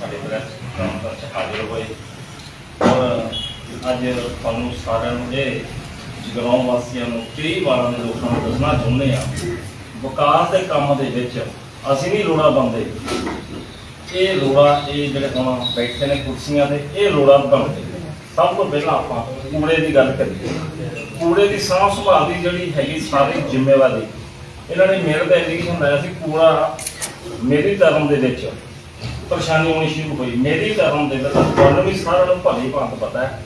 ਸਾਡੇ press conference 'ਚ ਹਾਜ਼ਰ ਹੋਏ। ਔਰ ਅੱਜ ਤੁਹਾਨੂੰ ਸਾਰਿਆਂ ਨੂੰ ਇਹ ਜਗਰਾਉਂ ਵਾਸੀਆਂ ਨੂੰ ਕਈ ਵਾਰਾਂ ਦੇ ਲੋਕਾਂ ਨੂੰ ਦੱਸਣਾ ਚਾਹੁੰਦੇ ਆ ਵਿਕਾਸ ਦੇ ਕੰਮ ਦੇ ਵਿੱਚ ਅਸੀਂ ਨਹੀਂ ਲੋੜਾ ਬੰਦੇ ਇਹ ਲੋੜਾ, ਇਹ ਜਿਹੜੇ ਹੁਣ ਬੈਠੇ ਨੇ ਕੁਰਸੀਆਂ ਤੇ, ਇਹ ਲੋੜਾ ਬਣਦੇ। ਨੇ। ਸਭ ਤੋਂ ਪਹਿਲਾਂ ਆਪਾਂ ਕੂੜੇ ਦੀ ਗੱਲ ਕਰੀਏ। ਕੂੜੇ ਦੀ ਸਾਂਭ ਸੰਭਾਲ ਦੀ ਜਿਹੜੀ ਹੈਗੀ ਸਾਰੀ ਜ਼ਿੰਮੇਵਾਰੀ, ਇਹਨਾਂ ਨੇ ਮੇਰੇ ਦਾ ਐਲੀਗੇਸ਼ਨ ਲਾਇਆ ਸੀ ਕੂੜਾ ਮੇਰੀ ਧਰਮ ਦੇ ਵਿੱਚ ਪਰੇਸ਼ਾਨੀ ਹੋਣੀ ਸ਼ੁਰੂ ਹੋਈ। ਮੇਰੀ ਧਰਮ ਦੇ ਵਿੱਚ ਤੁਹਾਨੂੰ ਵੀ ਸਾਰਿਆਂ ਨੂੰ ਭਲੀ ਭਾਂਤ ਪਤਾ ਹੈ,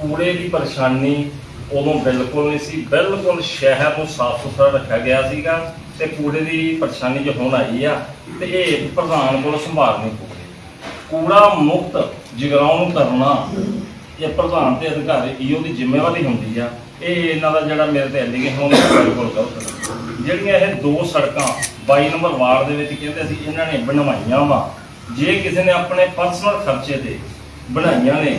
ਕੂੜੇ ਦੀ ਪਰੇਸ਼ਾਨੀ ਉਦੋਂ ਬਿਲਕੁਲ ਨਹੀਂ ਸੀ। ਬਿਲਕੁਲ ਸ਼ਹਿਰ ਨੂੰ ਸਾਫ਼ ਸੁਥਰਾ ਰੱਖਿਆ ਗਿਆ ਸੀਗਾ ਤੇ ਕੂੜੇ ਦੀ ਪਰੇਸ਼ਾਨੀ ਜੋ ਹੁਣ ਆਈ ਆ ਤੇ ਇਹ ਪ੍ਰਧਾਨ ਕੋਲ ਸੰਭਾਲਣੀ ਪਊਗੀ। ਕੂੜਾ ਮੁਕਤ ਜਗਰਾਉਂ ਨੂੰ ਕਰਨਾ, ਇਹ ਪ੍ਰਧਾਨ ਤੇ ਅਧਿਕਾਰੀ ਈਓ ਦੀ ਜ਼ਿੰਮੇਵਾਰੀ ਹੁੰਦੀ ਆ। ਇਹ ਇਹਨਾਂ ਦਾ ਜਿਹੜਾ ਮੇਰੇ ਤੇ ਐਲੀਗੇਸ਼ਨ ਹੁੰਦਾ ਬਿਲਕੁਲ ਗਲਤ ਹੈ। ਜਿਹੜੀਆਂ ਇਹ ਦੋ ਸੜਕਾਂ 22 ਨੰਬਰ ਵਾਰਡ ਦੇ ਵਿੱਚ ਕਹਿੰਦੇ ਸੀ, ਇਹਨਾਂ ਨੇ ਬਣਵਾਈਆਂ ਵਾ। ਜੇ ਕਿਸੇ ਨੇ ਆਪਣੇ ਪਰਸਨਲ ਖਰਚੇ ਤੇ ਬਣਾਈਆਂ ਨੇ,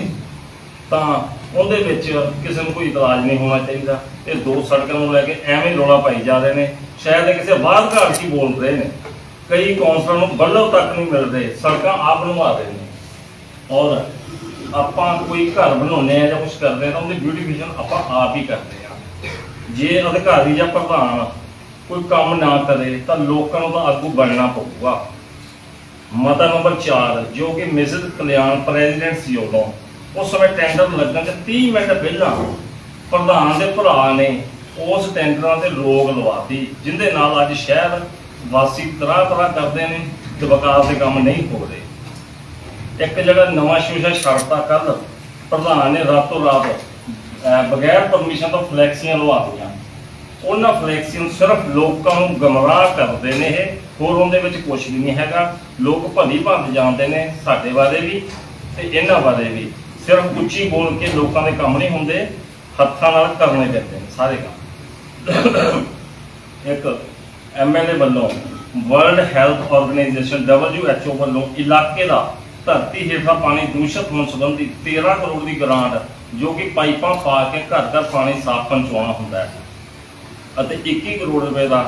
ਤਾਂ ਉਹਦੇ ਵਿੱਚ ਕਿਸੇ ਨੂੰ ਕੋਈ ਇਤਰਾਜ਼ ਨਹੀਂ ਹੋਣਾ ਚਾਹੀਦਾ। ਇਹ ਦੋ ਸੜਕਾਂ ਨੂੰ ਲੈ ਕੇ ਐਵੇਂ ਰੌਲਾ ਪਾਈ ਜਾ ਰਹੇ ਨੇ। ਸ਼ਾਇਦ ਕਿਸੇ ਬਾਹਰ ਘਰ 'ਚ ਹੀ ਬੋਲ ਰਹੇ ਨੇ। ਕਈ ਕੌਂਸਲਰ ਨੂੰ ਬੱਲਬ ਤੱਕ ਨਹੀਂ ਮਿਲ ਰਹੇ, ਸੜਕਾਂ ਆਪ ਬਣਵਾ ਰਹੇ ਨੇ। ਔਰ ਆਪਾਂ ਕੋਈ ਘਰ ਬਣਾਉਂਦੇ ਆ ਜਾਂ ਕੁਝ ਕਰਦੇ ਆ ਤਾਂ ਉਹਦੀ ਬਿਊਟੀਫਿਕੇਸ਼ਨ ਆਪਾਂ ਆਪ ਹੀ ਕਰਦੇ ਆ ਜੇ ਅਧਿਕਾਰੀ ਜਾਂ ਪ੍ਰਧਾਨ ਕੋਈ ਕੰਮ ਨਾ ਕਰੇ ਤਾਂ ਲੋਕਾਂ ਨੂੰ ਤਾਂ ਆਗੂ ਬਣਨਾ ਪਊਗਾ। ਮਤਾ ਨੰਬਰ 4 ਜੋ ਕਿ ਮਿਸਿਸ ਕਲਿਆਣ ਪ੍ਰੈਜ਼ੀਡੈਂਟ ਸੀ ਉਦੋਂ। ਉਸ ਸਮੇਂ ਟੈਂਡਰ ਲੱਗਣ ਤੇ 30 ਮਿੰਟ ਪਹਿਲਾਂ ਪ੍ਰਧਾਨ ਦੇ ਭਰਾ ਨੇ ਉਸ ਟੈਂਡਰਾਂ ਤੇ ਰੋਕ ਲਵਾਤੀ, ਜਿੰਦੇ ਨਾਲ ਅੱਜ ਸ਼ਹਿਰ ਵਾਸੀ ਤਰ੍ਹਾਂ ਤਰ੍ਹਾਂ ਕਰਦੇ ਨੇ ਤੇ ਵਿਕਾਸ ਦੇ ਕੰਮ ਨਹੀਂ ਹੋ ਰਹੇ। ਇੱਕ ਜਿਹੜਾ ਨਵਾਂ ਸ਼ੀਸ਼ਾ ਛੱਡਤਾ ਕੱਲ ਪ੍ਰਧਾਨ ਨੇ ਰਾਤੋਂ ਰਾਤ ਬਗੈਰ ਪਰਮਿਸ਼ਨ ਤੋਂ ਫਲੈਕਸੀਆਂ ਲਵਾਤੀਆਂ। ਉਹਨਾਂ ਫਲੈਕਸੀਆਂ ਨੂੰ ਸਿਰਫ ਲੋਕਾਂ ਨੂੰ ਗਮਰਾਹ ਕਰਦੇ ਨੇ ਇਹ। ਹੋਰ ਉਹਦੇ ਵਿੱਚ ਕੁਝ ਵੀ ਨਹੀਂ ਹੈਗਾ। ਲੋਕ ਭਲੀ ਭਾਂਤ ਜਾਣਦੇ ਨੇ, ਸਾਡੇ ਬਾਰੇ ਵੀ ਤੇ ਇਹਨਾਂ ਬਾਰੇ ਵੀ। ਸਿਰਫ ਉੱਚੀ ਬੋਲ ਕੇ ਲੋਕਾਂ ਦੇ ਕੰਮ ਨਹੀਂ ਹੁੰਦੇ, ਹੱਥਾਂ ਨਾਲ ਕਰਨੇ ਪੈਂਦੇ ਨੇ ਸਾਰੇ ਕੰਮ। ਇੱਕ ਐਮਐਲਏ ਵੱਲੋਂ ਵਰਲਡ ਹੈਲਥ ਆਰਗੇਨਾਈਜੇਸ਼ਨ WHO ਵੱਲੋਂ ਇਲਾਕੇ ਦਾ ਧਰਤੀ ਹੇਠਾਂ ਪਾਣੀ ਦੂਸ਼ਿਤ ਹੋਣ ਸੰਬੰਧੀ 13 ਕਰੋੜ ਦੀ ਗ੍ਰਾਂਟ ਜੋ ਕਿ ਪਾਈਪਾਂ ਪਾ ਕੇ ਘਰ ਘਰ ਪਾਣੀ ਸਾਫ਼ ਪਹੁੰਚਾਉਣਾ ਹੁੰਦਾ ਹੈ। ਅਤੇ 21 ਕਰੋੜ ਰੁਪਏ ਦਾ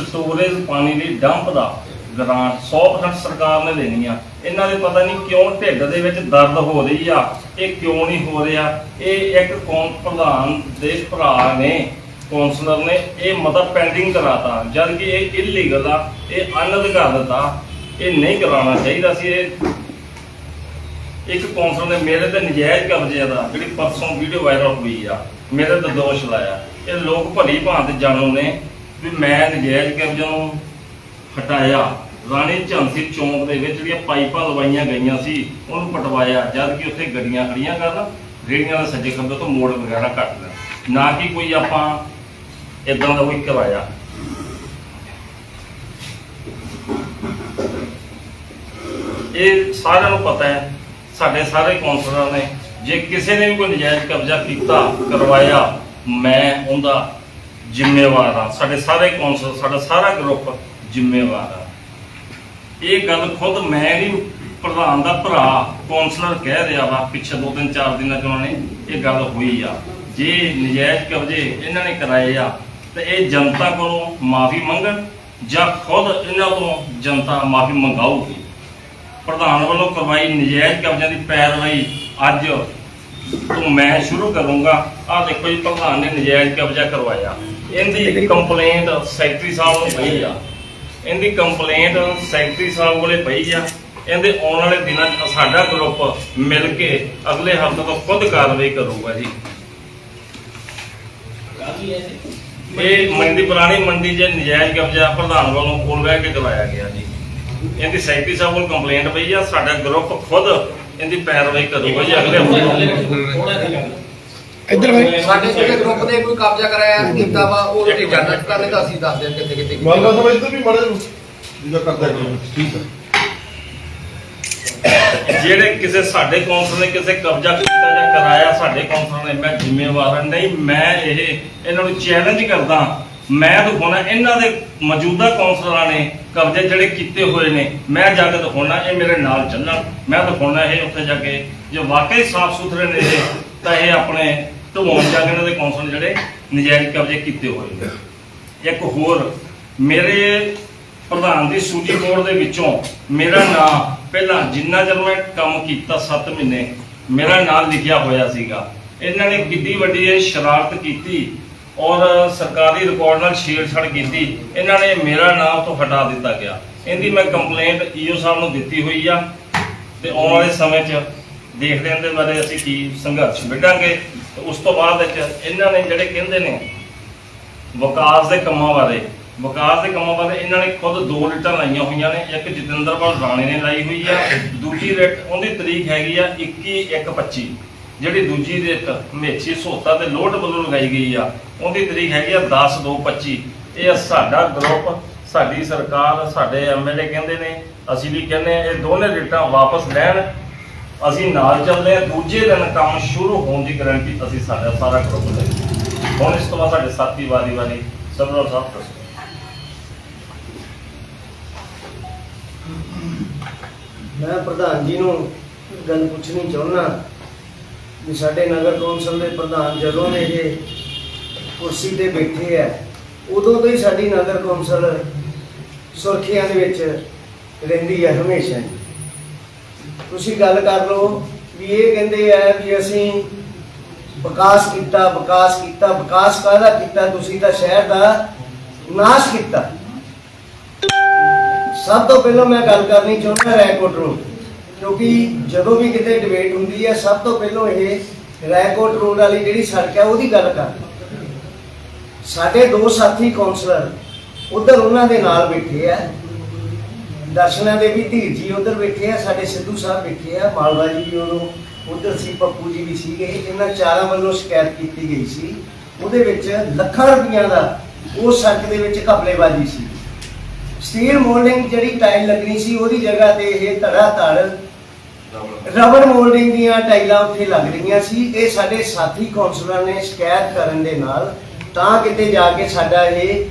ਸਟੋਰੇਜ ਪਾਣੀ ਦੀ ਡੰਪ ਦਾ ਗ੍ਰਾਂਟ 100% ਸਰਕਾਰ ਨੇ ਦੇਣੀ ਆ। ਇਹਨਾਂ ਦੇ ਪਤਾ ਨਹੀਂ ਕਿਉਂ ਢਿੱਡ ਦੇ ਵਿੱਚ ਦਰਦ ਹੋ ਰਹੀ ਆ, ਇਹ ਕਿਉਂ ਨਹੀਂ ਹੋ ਰਿਹਾ? ਇਹ ਇੱਕ ਕੌਮ ਪ੍ਰਧਾਨ ਦੇ ਭਰਾ ਨੇ, ਕੌਂਸਲਰ ਨੇ ਇਹ ਮਤਾ ਪੈਂਡਿੰਗ ਕਰਾਤਾ। ਜਦ ਕਿ ਇਹ ਇਲੀਗਲ ਆ, ਇਹ ਅਨਅਧਿਕਾਰਤ ਆ ਇਹ ਨਹੀਂ ਕਰਾਉਣਾ ਚਾਹੀਦਾ ਸੀ ਇਹ। ਇੱਕ ਕੌਂਸਲਰ ਨੇ ਮੇਰੇ ਤੇ ਨਜਾਇਜ਼ ਕਬਜ਼ੇ ਦਾ, ਜਿਹੜੀ ਪਰਸੋਂ ਵੀਡੀਓ ਵਾਇਰਲ ਹੋਈ ਆ, ਮੇਰੇ ਤੇ ਦੋਸ਼ ਲਾਇਆ। ਇਹ ਲੋਕ ਭਲੀ ਭਾਂਤ ਜਾਣੂ ਨੇ ਵੀ ਮੈਂ ਨਜਾਇਜ਼ ਕਬਜ਼ਾ ਨੂੰ ਹਟਾਇਆ। ਰਾਣੀ ਝਾਂਸੀ ਚੌਂਕ ਦੇ ਵਿੱਚ ਜਿਹੜੀਆਂ ਪਾਈਪਾਂ ਲਵਾਈਆਂ ਗਈਆਂ ਸੀ, ਉਹਨੂੰ ਪਟਵਾਇਆ, ਜਦ ਕਿ ਉੱਥੇ ਗੱਡੀਆਂ ਖੜੀਆਂ ਕਰਨ, ਰੇੜੀਆਂ ਦਾ ਸੱਜੇ ਖੱਬੇ ਤੋਂ ਮੋੜ ਵਗੈਰਾ ਕੱਟ ਲੈਣ ਨਾ ਕਿ ਕੋਈ ਆਪਾਂ ਇਦਾਂ ਦਾ ਕੋਈ ਕਰਵਾਇਆ। ਇਹ ਸਾਰਿਆਂ ਨੂੰ ਪਤਾ ਹੈ, ਸਾਡੇ ਸਾਰੇ ਕੌਂਸਲਰਾਂ ਨੇ, ਜੇ ਕਿਸੇ ਨੇ ਵੀ ਕੋਈ ਨਜਾਇਜ਼ ਕਬਜ਼ਾ ਕੀਤਾ, ਕਰਵਾਇਆ, ਮੈਂ ਉਹਦਾ ਜ਼ਿੰਮੇਵਾਰ ਆ। ਸਾਡੇ ਸਾਰੇ ਕੌਂਸਲ, ਸਾਡਾ ਸਾਰਾ ਗਰੁੱਪ ਜ਼ਿੰਮੇਵਾਰ ਆ। ਇਹ ਗੱਲ ਖੁਦ ਮੈਂ ਨਹੀਂ ਪ੍ਰਧਾਨ ਦਾ ਭਰਾ ਕੌਂਸਲਰ ਕਹਿ ਰਿਹਾ ਵਾ, ਪਿੱਛੇ ਦੋ ਤਿੰਨ ਚਾਰ ਦਿਨਾਂ ਚ ਉਹਨਾਂ ਨੇ ਇਹ ਗੱਲ ਹੋਈ ਆ। ਜੇ ਨਜਾਇਜ਼ ਕਬਜ਼ੇ ਇਹਨਾਂ ਨੇ ਕਰਾਏ ਆ, ਤੇ ਇਹ ਜਨਤਾ ਕੋਲੋਂ ਮਾਫੀ ਮੰਗਣ ਜਾਂ ਖੁਦ ਇਹਨਾਂ ਤੋਂ ਜਨਤਾ ਮਾਫੀ ਮੰਗਾਊਗੀ। ਪ੍ਰਧਾਨ ਵੱਲੋਂ ਕਰਵਾਈ ਨਜਾਇਜ਼ ਕਬਜ਼ਿਆਂ ਦੀ ਪੈਰਵਾਈ ਅੱਜ ਤੋਂ ਮੈਂ ਸ਼ੁਰੂ ਕਰੂੰਗਾ। ਆਹ ਦੇਖੋ ਜੀ, ਪ੍ਰਧਾਨ ਨੇ ਨਜਾਇਜ਼ ਕਬਜ਼ਾ ਕਰਵਾਇਆ। ਇਹਦੀ ਕੰਪਲੇਂਟ ਸੈਕਟਰੀ ਸਾਹਿਬ ਨੂੰ ਪਈ ਆ। ਇਹਦੀ ਕੰਪਲੇਂਟ ਸੈਕਟਰੀ ਸਾਹਿਬ ਕੋਲੇ ਪਈ ਆ। ਇਹਦੇ ਆਉਣ ਵਾਲੇ ਦਿਨਾਂ 'ਚ ਸਾਡਾ ਗਰੁੱਪ ਮਿਲ ਕੇ ਅਗਲੇ ਹਫ਼ਤੇ ਤੋਂ ਖੁਦ ਕਾਰਵਾਈ ਕਰੂਗਾ ਜੀ। ਇਹ ਮੰਡੀ ਪੁਰਾਣੀ ਮੰਡੀ 'ਚ ਨਜਾਇਜ਼ ਕਬਜ਼ਾ ਪ੍ਰਧਾਨ ਵੱਲੋਂ ਕੋਲ ਬਹਿ ਕੇ ਕਰਵਾਇਆ ਗਿਆ ਜੀ। ਇਹਦੀ ਸੈਕਟਰੀ ਸਾਹਿਬ ਕੋਲ ਕੰਪਲੇਂਟ ਪਈ ਆ। ਸਾਡਾ ਗਰੁੱਪ ਖੁਦ ਇਹਦੀ ਪੈਰਵਾਈ ਕਰੂਗਾ ਜੀ ਅਗਲੇ ਹਫ਼ਤੇ ਤੋਂ। ਇੱਧਰ ਭਾਈ ਸਾਡੇ ਜਿਹੜੇ ਗਰੁੱਪ ਨੇ ਕੋਈ ਕਬਜ਼ਾ ਕਰਾਇਆ ਕੀਤਾ ਵਾ ਉਹ ਜਿਹੜੀ ਜਨਰਲ ਕਰਨੇ ਤਾਂ ਅਸੀਂ ਦੱਸ ਦਿਆਂ ਕਿੱਥੇ ਕਿੱਥੇ ਕੀਤੀ। ਗੱਲ ਤਾਂ ਇੱਧਰ ਵੀ ਮੜੇ ਜਿਹੜਾ ਕਰਦਾ ਕਰੋ ਠੀਕ ਹੈ। ਜਿਹੜੇ ਕਿਸੇ ਸਾਡੇ ਕੌਂਸਲ ਨੇ ਕਿਸੇ ਕਬਜ਼ਾ ਕੀਤਾ ਜਾਂ ਕਰਾਇਆ ਸਾਡੇ ਕੌਂਸਲ ਨੇ ਮੈਂ ਜ਼ਿੰਮੇਵਾਰ। ਨਹੀਂ ਮੈਂ ਇਹ ਇਹਨਾਂ ਨੂੰ ਚੈਲੰਜ ਕਰਦਾ ਮੈਂ ਦਿਖਾਉਣਾ ਇਹਨਾਂ ਦੇ ਮੌਜੂਦਾ ਕੌਂਸਲਰਾਂ ਨੇ ਕਬਜ਼ੇ ਜਿਹੜੇ ਕੀਤੇ ਹੋਏ ਨੇ ਮੈਂ ਜਾ ਕੇ ਦਿਖਾਉਣਾ ਇਹ ਮੇਰੇ ਨਾਲ ਚੱਲਣ। ਮੈਂ ਦਿਖਾਉਣਾ ਇਹ ਉੱਥੇ ਜਾ ਕੇ। ਜੇ ਵਾਕਈ ਸਾਫ਼ ਸੁਥਰੇ ਨੇ ਇਹ ਤਾਂ ਇਹ ਆਪਣੇ ਢਵਾਉਣ ਜਾ ਦੇ ਕੌਂਸਲ ਜਿਹੜੇ ਨਜਾਇਜ਼ ਕਬਜ਼ੇ ਕੀਤੇ ਹੋਏ ਨੇ। ਇੱਕ ਹੋਰ, ਮੇਰੇ ਪ੍ਰਧਾਨ ਦੀ ਸੂਚੀ ਬੋਰਡ ਦੇ ਵਿੱਚੋਂ ਮੇਰਾ ਨਾਮ, ਪਹਿਲਾਂ ਜਿੰਨਾ ਚਿਰ ਮੈਂ ਕੰਮ ਕੀਤਾ 7 ਮਹੀਨੇ, ਮੇਰਾ ਨਾਮ ਲਿਖਿਆ ਹੋਇਆ ਸੀਗਾ। ਇਹਨਾਂ ਨੇ ਕਿੱਡੀ ਵੱਡੀ ਇਹ ਸ਼ਰਾਰਤ ਕੀਤੀ ਔਰ ਸਰਕਾਰੀ ਰਿਕਾਰਡ ਨਾਲ ਛੇੜਛਾੜ ਕੀਤੀ। ਇਹਨਾਂ ਨੇ ਮੇਰਾ ਨਾਮ ਤੋਂ ਹਟਾ ਦਿੱਤਾ ਗਿਆ। ਇਹਦੀ ਮੈਂ ਕੰਪਲੇਂਟ ਈਓ ਸਾਹਿਬ ਨੂੰ ਦਿੱਤੀ ਹੋਈ ਆ। ਤੇ ਆਉਣ ਵਾਲੇ ਸਮੇਂ 'ਚ ਦੇਖਦੇ ਹਾਂ ਦੇ ਬਾਰੇ ਅਸੀਂ ਕੀ ਸੰਘਰਸ਼ ਵਿੱਢਾਂਗੇ। ਉਸ ਤੋਂ ਬਾਅਦ ਵਿੱਚ ਇਹਨਾਂ ਨੇ ਜਿਹੜੇ ਕਹਿੰਦੇ ਨੇ ਵਿਕਾਸ ਦੇ ਕੰਮਾਂ ਬਾਰੇ, ਵਿਕਾਸ ਦੇ ਕੰਮਾਂ ਬਾਰੇ ਇਹਨਾਂ ਨੇ ਖੁਦ ਦੋ ਰਿਟਾਂ ਲਾਈਆਂ ਹੋਈਆਂ ਨੇ, ਇੱਕ ਜਤਿੰਦਰਪਾਲ ਰਾਣੇ ਨੇ ਲਾਈ ਹੋਈ ਆ, ਦੂਜੀ ਰਿਟ ਉਹਦੀ ਤਰੀਕ ਹੈਗੀ ਆ 21/1/25 ਜਿਹੜੀ ਦੂਜੀ ਰਿਟ ਮੇਚੀ ਸੋਤਾ ਤੇ ਲੋਟ ਵੱਲੋਂ ਲਗਾਈ ਗਈ ਆ, ਉਹਦੀ ਤਰੀਕ ਹੈਗੀ ਆ 10/2/25 ਇਹ ਸਾਡਾ ਗਰੁੱਪ, ਸਾਡੀ ਸਰਕਾਰ, ਸਾਡੇ ਐਮਐਲਏ ਕਹਿੰਦੇ ਨੇ, ਅਸੀਂ ਵੀ ਕਹਿੰਦੇ ਆ ਇਹ ਦੋਨੇ ਰੇਟਾਂ ਵਾਪਸ ਲੈਣ ਅਸੀਂ ਨਾਲ ਚੱਲਦੇ ਆ ਦੂਜੇ ਦਿਨ ਕੰਮ ਸ਼ੁਰੂ ਹੋਣ ਦੀ ਗਾਰੰਟੀ ਅਸੀਂ ਸਾਡਾ ਸਾਰਾ ਗਰੁੱਪ ਲੈ ਹੁਣ ਇਸ ਤੋਂ ਬਾਅਦ ਸਾਡੇ ਸਾਥੀ ਵਾਰੀ ਵਾਰੀ ਸਰਦਾਰ ਸਾਹਿਬ ਦੱਸੋ। ਮੈਂ ਪ੍ਰਧਾਨ ਜੀ ਨੂੰ ਗੱਲ ਪੁੱਛਣੀ ਚਾਹੁੰਦਾ ਕਿ ਸਾਡੇ ਨਗਰ ਕੌਂਸਲ ਦੇ ਪ੍ਰਧਾਨ ਜਦੋਂ ਦੇ ਇਹ ਕੁਰਸੀ ਤੇ ਬੈਠੇ ਆ, ਉਦੋਂ ਤੋਂ ਹੀ ਸਾਡੀ ਨਗਰ ਕੌਂਸਲ ਸੁਰਖੀਆਂ ਦੇ ਵਿੱਚ ਰਹਿੰਦੀ ਹੈ ਹਮੇਸ਼ਾ ਹੀ ਤੁਸੀਂ ਗੱਲ ਕਰ ਲਓ ਵੀ ਇਹ ਕਹਿੰਦੇ ਆ ਵੀ ਅਸੀਂ ਵਿਕਾਸ ਕੀਤਾ ਵਿਕਾਸ ਕੀਤਾ, ਵਿਕਾਸ ਕਾਹਦਾ ਕੀਤਾ? ਤੁਸੀਂ ਤਾਂ ਸ਼ਹਿਰ ਦਾ ਨਾਸ਼ ਕੀਤਾ। ਸਭ ਤੋਂ ਪਹਿਲਾਂ ਮੈਂ ਗੱਲ ਕਰਨੀ ਚਾਹੁੰਦਾ ਰੈਕੋਰਡ ਰੋਡ ਕਿਉਂਕਿ ਜਦੋਂ ਵੀ ਕਿਤੇ ਡਿਬੇਟ ਹੁੰਦੀ ਹੈ, ਸਭ ਤੋਂ ਪਹਿਲਾਂ ਇਹ ਰੈਕੋਰਡ ਰੋਡ ਵਾਲੀ ਜਿਹੜੀ ਸੜਕ ਹੈ, ਉਹਦੀ ਗੱਲ ਕਰ। ਸਾਡੇ ਦੋ ਸਾਥੀ ਕਾਉਂਸਲਰ ਉਧਰ ਉਹਨਾਂ ਦੇ ਨਾਲ ਬੈਠੇ ਆ। ਦਰਸ਼ਨਾ ਦੇਵੀ ਧੀਰ ਜੀ ਉਧਰ ਬੈਠੇ ਆ, ਸਾਡੇ ਸਿੱਧੂ ਸਾਹਿਬ ਬੈਠੇ ਆ, ਮਾਲਵਾ ਜੀ ਵੀ ਉਦੋਂ ਉਧਰ ਸੀ, ਪੱਪੂ ਜੀ ਵੀ ਸੀਗੇ, ਇਹਨਾਂ ਚਾਰਾਂ ਵੱਲੋਂ ਸ਼ਿਕਾਇਤ ਕੀਤੀ ਗਈ ਸੀ। ਉਹਦੇ ਵਿੱਚ ਲੱਖਾਂ ਰੁਪਈਆਂ ਦਾ ਉਹ ਸੜਕ ਦੇ ਵਿੱਚ ਘਪਲੇਬਾਜ਼ੀ ਸੀ। ਸਟੀਲ ਮੋਲਡਿੰਗ ਜਿਹੜੀ ਟਾਈਲ ਲੱਗਣੀ ਸੀ, ਉਹਦੀ ਜਗ੍ਹਾ ਤੇ ਇਹ ਧੜਾ ਧੜ ਰਬਰ ਮੋਲਡਿੰਗ ਦੀਆਂ ਟਾਈਲਾਂ ਉੱਥੇ ਲੱਗ ਰਹੀਆਂ ਸੀ। ਇਹ ਸਾਡੇ ਸਾਥੀ ਕਾਉਂਸਲਰ ਨੇ ਸ਼ਿਕਾਇਤ ਕਰਨ ਦੇ ਨਾਲ ਤਾਂ ਕਿਤੇ ਜਾ ਕੇ ਸਾਡਾ ਇਹ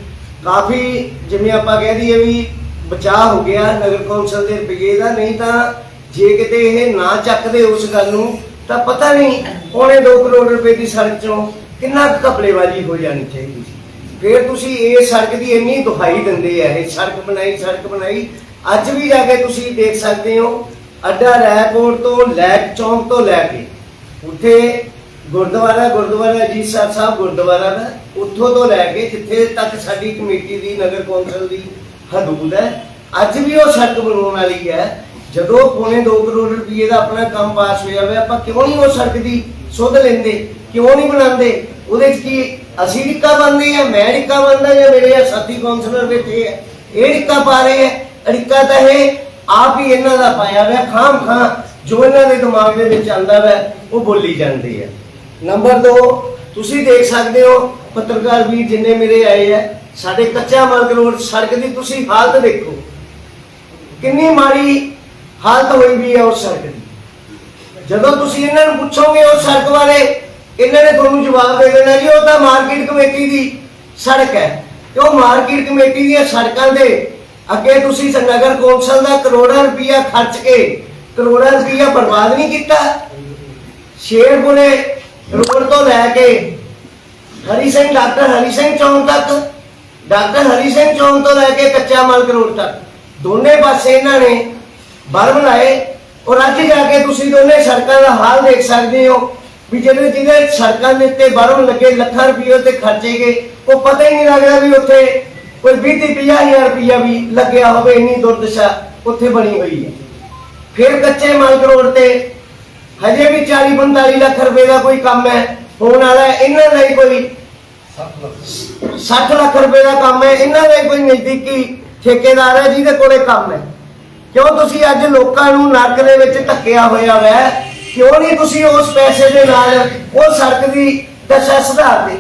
ਕਾਫੀ, ਜਿਵੇਂ ਆਪਾਂ ਕਹਿ ਦਈਏ ਵੀ ਬਚਾਅ ਹੋ ਗਿਆ ਨਗਰ ਕੌਂਸਲ ਦੇ ਰੁਪਏ ਦਾ, ਨਹੀਂ ਤਾਂ ਜੇ ਕਿਤੇ ਇਹ ਨਾ ਚੱਕਦੇ ਉਸ ਗੱਲ ਨੂੰ, ਤਾਂ ਪਤਾ ਨਹੀਂ ਪੌਣੇ 2 ਕਰੋੜ ਰੁਪਏ ਦੀ ਸੜਕ ਚੋਂ ਕਿੰਨਾ ਕੁ ਘਪਲੇਬਾਜ਼ੀ ਹੋ ਜਾਣੀ ਚਾਹੀਦੀ ਸੀ। ਫਿਰ ਤੁਸੀਂ ਇਹ ਸੜਕ ਦੀ ਇੰਨੀ ਦੁਹਾਈ ਦਿੰਦੇ ਆ, ਇਹ ਸੜਕ ਬਣਾਈ ਸੜਕ ਬਣਾਈ, ਅੱਜ ਵੀ ਜਾ ਕੇ ਤੁਸੀਂ ਦੇਖ ਸਕਦੇ ਹੋ, ਅੱਡਾ ਰੈਪੋਰਟ ਤੋਂ ਲੈਕ ਚੌਂਕ ਤੋਂ ਲੈ ਕੇ, ਉੱਥੇ ਗੁਰਦੁਆਰਾ ਗੁਰਦੁਆਰਾ ਜੀ ਸਾਹਿਬ ਸਾਹਿਬ ਗੁਰਦੁਆਰਾ ਦਾ, ਉੱਥੋਂ ਤੋਂ ਲੈ ਕੇ ਜਿੱਥੇ ਤੱਕ ਸਾਡੀ ਕਮੇਟੀ ਦੀ ਨਗਰ ਕੌਂਸਲ ਦੀ ਹਦੂਦ ਹੈ। ਅੱਜ ਵੀ ਉਹ ਸੜਕ ਬਣਾਉਣ ਵਾਲੀ ਹੈ। ਜਦੋਂ ਪੌਣੇ 2 ਕਰੋੜ ਰੁਪਏ ਦਾ ਆਪਣਾ ਕੰਮ ਪਾਸ ਹੋਇਆ ਹੋਇਆ, ਆਪਾਂ ਕਿਉਂ ਨਹੀਂ ਉਹ ਸੜਕ ਦੀ ਸੁਧ ਲੈਂਦੇ? ਕਿਉਂ ਨਹੀਂ ਬਣਾਉਂਦੇ? ਉਹਦੇ 'ਚ ਕੀ ਅਸੀਂ ਰਿਕਾ ਬੰਦੇ ਆ ਮੈਂ ਰਿਕਾ ਬੰਦਾ ਜਾਂ ਮੇਰੇ ਆ ਸਾਥੀ ਕਾਉਂਸਲਰ ਬੈਠੇ ਆ। ਇਹ ਰਿਕਾ ਪਾ ਰਹੇ ਆ। ਰਿਕਾ ਤਾਂ ਇਹ ਆਪ ਹੀ ਇਹਨਾਂ ਦਾ ਪਾਇਆ ਹੋਇਆ, ਖਾਮ ਖਾਂ ਜੋ ਇਹਨਾਂ ਦੇ ਦਿਮਾਗ ਦੇ ਵਿੱਚ ਆਉਂਦਾ ਵੈ, ਉਹ ਬੋਲੀ ਜਾਂਦੀ ਹੈ ਨੰਬਰ 2 ਤੁਸੀਂ ਦੇਖ ਸਕਦੇ ਹੋ ਪੱਤਰਕਾਰ ਵੀਰ ਜਿੰਨੇ ਮੇਰੇ ਆਏ ਆ। ਸਾਡੇ ਕੱਚਾ ਮਾਰਗ ਰੋਡ ਸੜਕ ਦੀ ਤੁਸੀਂ ਹਾਲਤ ਦੇਖੋ। ਕਿੰਨੀ ਮਾੜੀ ਹਾਲਤ ਹੋਈ ਵੀ ਹੈ ਉਸ ਸੜਕ ਦੀ। ਜਦੋਂ ਤੁਸੀਂ ਇਹਨਾਂ ਨੂੰ ਪੁੱਛੋਗੇ ਉਸ ਸੜਕ ਬਾਰੇ, ਇਹਨਾਂ ਨੇ ਤੁਹਾਨੂੰ ਜਵਾਬ ਦੇ ਦੇਣਾ ਜੀ, ਉਹ ਤਾਂ ਮਾਰਕੀਟ ਕਮੇਟੀ ਦੀ ਸੜਕ ਹੈ। ਤੇ ਉਹ ਮਾਰਕੀਟ ਕਮੇਟੀ ਦੀਆਂ ਸੜਕਾਂ ਦੇ ਅੱਗੇ ਤੁਸੀਂ ਨਗਰ ਕੌਂਸਲ ਦਾ ਕਰੋੜਾਂ ਰੁਪਈਆ ਖਰਚ ਕੇ ਕਰੋੜਾਂ ਰੁਪਈਆ ਬਰਬਾਦ ਨਹੀਂ ਕੀਤਾ? ਸ਼ੇਰਪੁਰੇ ਰੋਡ ਤੋਂ ਲੈ ਕੇ ਹਰੀ ਸਿੰਘ, ਡਾਕਟਰ ਹਰੀ ਸਿੰਘ ਚੌਂਕ ਤੱਕ ਡਾਕਟਰ ਹਰੀ ਸਿੰਘ ਚੌਂਕ ਤੋਂ ਲੈ ਕੇ ਕੱਚਾ ਮਾਲਕ ਰੋਡ ਤੱਕ। ਦੋਨੇ ਪਾਸੇ ਇਹਨਾਂ ਨੇ ਬਰ ਬਣਾਏ ਔਰ ਅੱਜ ਜਾ ਕੇ ਤੁਸੀਂ ਦੋਨੇ ਸੜਕਾਂ ਦਾ ਹਾਲ ਦੇਖ ਸਕਦੇ ਹੋ ਵੀ ਜਿਹੜੇ ਜਿਹਦੇ ਸੜਕਾਂ ਦੇ ਉੱਤੇ ਬਾਹਰੋਂ ਲੱਗੇ ਲੱਖਾਂ ਰੁਪਏ ਤੇ ਖਰਚੇ ਗਏ, ਉਹ ਪਤਾ ਹੀ ਨਹੀਂ ਲੱਗਦਾ ਵੀ ਉੱਥੇ ਕੋਈ 20 ਤੇ 50000 ਰੁਪਇਆ ਵੀ ਲੱਗਿਆ ਹੋਵੇ, ਇੰਨੀ ਦੁਰਦਸ਼ਾ ਉੱਥੇ ਬਣੀ ਹੋਈ ਹੈ। ਫਿਰ ਕੱਚੇ ਮਾਲਕ ਰੋਡ ਤੇ ਹਜੇ ਵੀ 40 45 ਲੱਖ ਰੁਪਏ ਦਾ ਕੋਈ ਕੰਮ ਹੈ, ਹੋਣ ਵਾਲਾ ਇਹਨਾਂ ਦਾ ਹੀ ਕੋਈ 60 ਲੱਖ। ਰੁਪਏ ਦਾ ਕੰਮ ਹੈ, ਇਹਨਾਂ ਦੇ ਕੋਈ ਨਜ਼ਦੀਕੀ ਠੇਕੇਦਾਰ ਹੈ, ਜਿਹਦੇ ਕੋਲੇ ਕੰਮ ਹੈ। ਕਿਉਂ ਤੁਸੀਂ ਅੱਜ ਲੋਕਾਂ ਨੂੰ ਨਰਕ ਦੇ ਵਿੱਚ ਧੱਕਿਆ ਹੋਇਆ ਹੈ ਕਿਉਂ ਨਹੀਂ ਤੁਸੀਂ ਉਸ ਪੈਸੇ ਦੇ ਨਾਲ ਉਹ ਸੜਕ ਦੀ ਦਸ਼ਾ ਸੁਧਾਰਦੇ?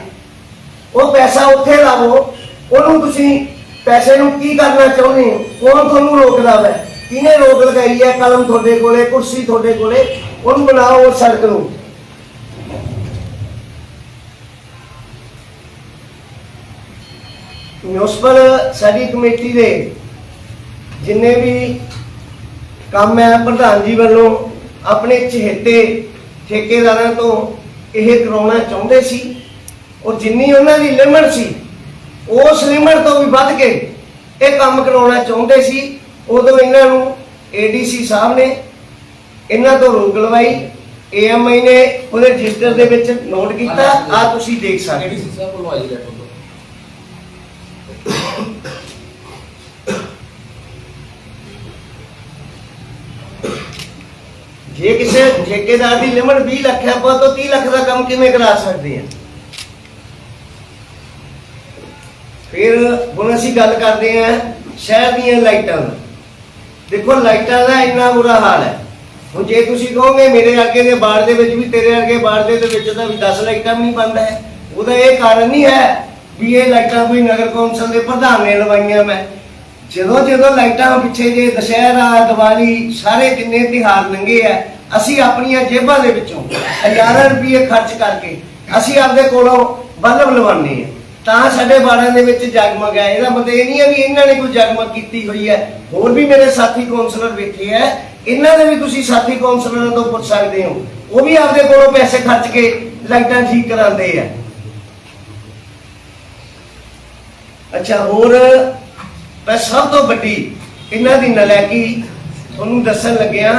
ਉਹ ਪੈਸਾ ਉੱਥੇ ਲਾਵੋ, ਉਹਨੂੰ ਤੁਸੀਂ ਪੈਸੇ ਨੂੰ ਕੀ ਕਰਨਾ ਚਾਹੁੰਦੇ ਹੋ? ਕੌਣ ਤੁਹਾਨੂੰ ਰੋਕਦਾ ਹੈ ਕਿਹਨੇ ਰੋਕ ਲਗਾਈ ਹੈ? ਕਲਮ ਤੁਹਾਡੇ ਕੋਲੇ, ਕੁਰਸੀ ਤੁਹਾਡੇ ਕੋਲੇ, ਉਹਨੂੰ ਬਣਾਓ ਉਹ ਸੜਕ ਨੂੰ। ਮਿਊਨਿਸਪਲ ਸਾਡੀ ਕਮੇਟੀ ਦੇ ਜਿੰਨੇ ਵੀ ਕੰਮ ਹੈ ਪ੍ਰਧਾਨ ਜੀ ਵੱਲੋਂ ਆਪਣੇ ਚਹੇਤੇ ਠੇਕੇਦਾਰਾਂ ਤੋਂ ਇਹ ਕਰਾਉਣਾ ਚਾਹੁੰਦੇ ਸੀ ਔਰ ਜਿੰਨੀ ਉਹਨਾਂ ਦੀ ਲਿਮਟ ਸੀ ਉਸ ਲਿਮਟ ਤੋਂ ਵੀ ਵੱਧ ਕੇ ਇਹ ਕੰਮ ਕਰਾਉਣਾ ਚਾਹੁੰਦੇ ਸੀ। ਉਦੋਂ ਇਹਨਾਂ ਨੂੰ ਏਡੀਸੀ ਸਾਹਿਬ ਨੇ ਇਹਨਾਂ ਤੋਂ ਰੋਕ ਲਵਾਈ। ਏਐਮਆਈ ਨੇ ਉਹਦੇ ਰਜਿਸਟਰ ਦੇ ਵਿੱਚ ਨੋਟ ਕੀਤਾ। ਆ ਤੁਸੀਂ ਦੇਖ ਸਕਦੇ ਹੋ। ਏਡੀਸੀ ਸਾਹਿਬ ਕੋਲ ਆਈ ਲੈਟਰ ਜੇ ਕਿਸੇ ਠੇਕੇਦਾਰ ਦੀ ਲਿਮਟ 20 ਲੱਖ ਹੈ, ਆਪਾਂ ਤੋਂ 30 ਲੱਖ ਦਾ ਕੰਮ ਕਿਵੇਂ ਕਰਾ ਸਕਦੇ ਹਾਂ? ਫਿਰ ਹੁਣ ਅਸੀਂ ਗੱਲ ਕਰਦੇ ਹਾਂ ਸ਼ਹਿਰ ਦੀਆਂ ਲਾਈਟਾਂ ਦਾ। ਦੇਖੋ, ਲਾਈਟਾਂ ਦਾ ਇੰਨਾ ਬੁਰਾ ਹਾਲ ਹੈ। ਹੁਣ ਜੇ ਤੁਸੀਂ ਕਹੋਗੇ ਮੇਰੇ ਅੱਗੇ ਦੇ ਬਾੜ ਦੇ ਵਿੱਚ ਵੀ, ਤੇਰੇ ਅੱਗੇ ਬਾੜ ਦੇ ਵਿੱਚ ਤਾਂ ਵੀ 10 ਲਾਈਟਾਂ ਵੀ ਨਹੀਂ ਬੰਦ ਹੈ। ਉਹਦਾ ਇਹ ਕਾਰਨ ਨਹੀਂ ਹੈ ਵੀ ਇਹ ਲਾਈਟਾਂ ਕੋਈ ਨਗਰ ਕੌਂਸਲ ਦੇ ਪ੍ਰਧਾਨ ਨੇ ਲਵਾਈਆਂ ਮੈਂ। ਜਦੋਂ ਜਦੋਂ ਲਾਈਟਾਂ ਪਿੱਛੇ ਜੇ ਦੁਸ਼ਹਿਰਾ, ਦੀਵਾਲੀ ਸਾਰੇ ਕਿੰਨੇ ਤਿਉਹਾਰ ਲੰਘੇ ਆ ਅਸੀਂ ਆਪਣੀਆਂ ਜੇਬਾਂ ਦੇ ਵਿੱਚੋਂ ਹਜ਼ਾਰਾਂ ਰੁਪਏ ਖਰਚ ਕਰਕੇ ਅਸੀਂ ਆਪਦੇ ਕੋਲੋਂ ਬਲਬ ਲਵਾਉਂਦੇ ਆ ਤਾਂ ਸਾਡੇ ਬਾੜਾਂ ਦੇ ਵਿੱਚ ਜਗਮਗ ਹੈ। ਇਹਦਾ ਮਤਲਬ ਇਹ ਨਹੀਂ ਹੈ ਵੀ ਇਹਨਾਂ ਨੇ ਕੋਈ ਜਗਮਗ ਕੀਤੀ ਹੋਈ ਹੈ। ਹੋਰ ਵੀ ਮੇਰੇ ਸਾਥੀ ਕੌਂਸਲਰ ਬੈਠੇ ਆ ਇਹਨਾਂ ਦੇ ਵੀ ਤੁਸੀਂ ਸਾਥੀ ਕੌਂਸਲਰਾਂ ਤੋਂ ਪੁੱਛ ਸਕਦੇ ਹੋ। ਉਹ ਵੀ ਆਪਦੇ ਕੋਲੋਂ ਪੈਸੇ ਖਰਚ ਕੇ ਲਾਈਟਾਂ ਠੀਕ ਕਰਾਉਂਦੇ ਆ ਅੱਛਾ, ਹੋਰ ਮੈਂ ਸਭ ਤੋਂ ਵੱਡੀ ਇਹਨਾਂ ਦੀ ਨਲਾਇਕੀ ਤੁਹਾਨੂੰ ਦੱਸਣ ਲੱਗਿਆ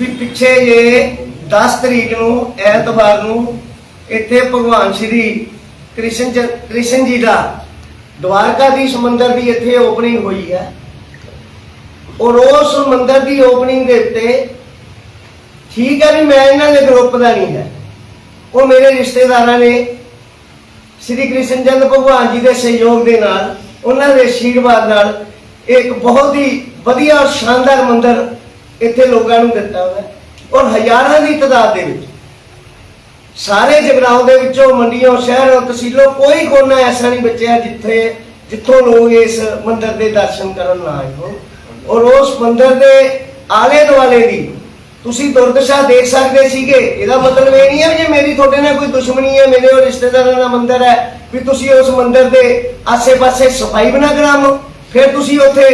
ਵੀ ਪਿੱਛੇ ਜੇ 10 ਤਰੀਕ ਨੂੰ, ਐਤਵਾਰ ਨੂੰ ਇੱਥੇ ਭਗਵਾਨ ਸ਼੍ਰੀ ਕ੍ਰਿਸ਼ਨ ਚ- ਕ੍ਰਿਸ਼ਨ ਜੀ ਦਾ ਦਵਾਰਕਾਧੀਸ਼ ਮੰਦਿਰ ਦੀ ਇੱਥੇ ਓਪਨਿੰਗ ਹੋਈ ਹੈ। ਔਰ ਉਸ ਮੰਦਿਰ ਦੀ ਓਪਨਿੰਗ ਦੇ ਉੱਤੇ ਠੀਕ ਹੈ ਵੀ ਮੈਂ ਇਹਨਾਂ ਦੇ ਗਰੁੱਪ ਦਾ ਨਹੀਂ ਹੈ। ਉਹ ਮੇਰੇ ਰਿਸ਼ਤੇਦਾਰਾਂ ਨੇ ਸ੍ਰੀ ਕ੍ਰਿਸ਼ਨ ਚੰਦ ਭਗਵਾਨ ਜੀ ਦੇ ਸਹਿਯੋਗ ਦੇ ਨਾਲ, ਉਹਨਾਂ ਦੇ ਆਸ਼ੀਰਵਾਦ ਨਾਲ ਇੱਕ ਬਹੁਤ ਹੀ ਵਧੀਆ ਔਰ ਸ਼ਾਨਦਾਰ ਮੰਦਿਰ ਇੱਥੇ ਲੋਕਾਂ ਨੂੰ ਦਿੱਤਾ ਹੋਇਆ। ਔਰ ਹਜ਼ਾਰਾਂ ਦੀ ਤਾਦਾਦ ਦੇ ਵਿੱਚ। ਸਾਰੇ ਜਗਰਾਉਂ ਦੇ ਵਿੱਚੋਂ, ਮੰਡੀਆਂ, ਸ਼ਹਿਰੋਂ, ਤਹਿਸੀਲੋਂ ਕੋਈ ਕੋਨਾ ਐਸਾ ਨਹੀਂ ਬਚਿਆ ਜਿੱਥੇ, ਜਿੱਥੋਂ ਲੋਕ ਇਸ ਮੰਦਰ ਦੇ ਦਰਸ਼ਨ ਕਰਨ ਨਾ ਆਏ ਹੋ ਔਰ ਉਸ ਮੰਦਰ ਦੇ ਆਲੇ ਦੁਆਲੇ ਦੀ, ਤੁਸੀਂ ਦੁਰਦਸ਼ਾ ਦੇਖ ਸਕਦੇ ਸੀਗੇ। ਇਹਦਾ ਮਤਲਬ ਇਹ ਨਹੀਂ ਹੈ ਵੀ ਜੇ ਮੇਰੀ ਤੁਹਾਡੇ ਨਾਲ ਕੋਈ ਦੁਸ਼ਮਣੀ ਹੈ, ਮੇਰੇ ਉਹ ਰਿਸ਼ਤੇਦਾਰਾਂ ਦਾ ਮੰਦਰ ਹੈ, ਵੀ ਤੁਸੀਂ ਉਸ ਮੰਦਰ ਦੇ ਆਸੇ-ਪਾਸੇ ਸਫ਼ਾਈ ਬਣਾ ਕਰਾਮੋ ਫਿਰ ਤੁਸੀਂ ਉੱਥੇ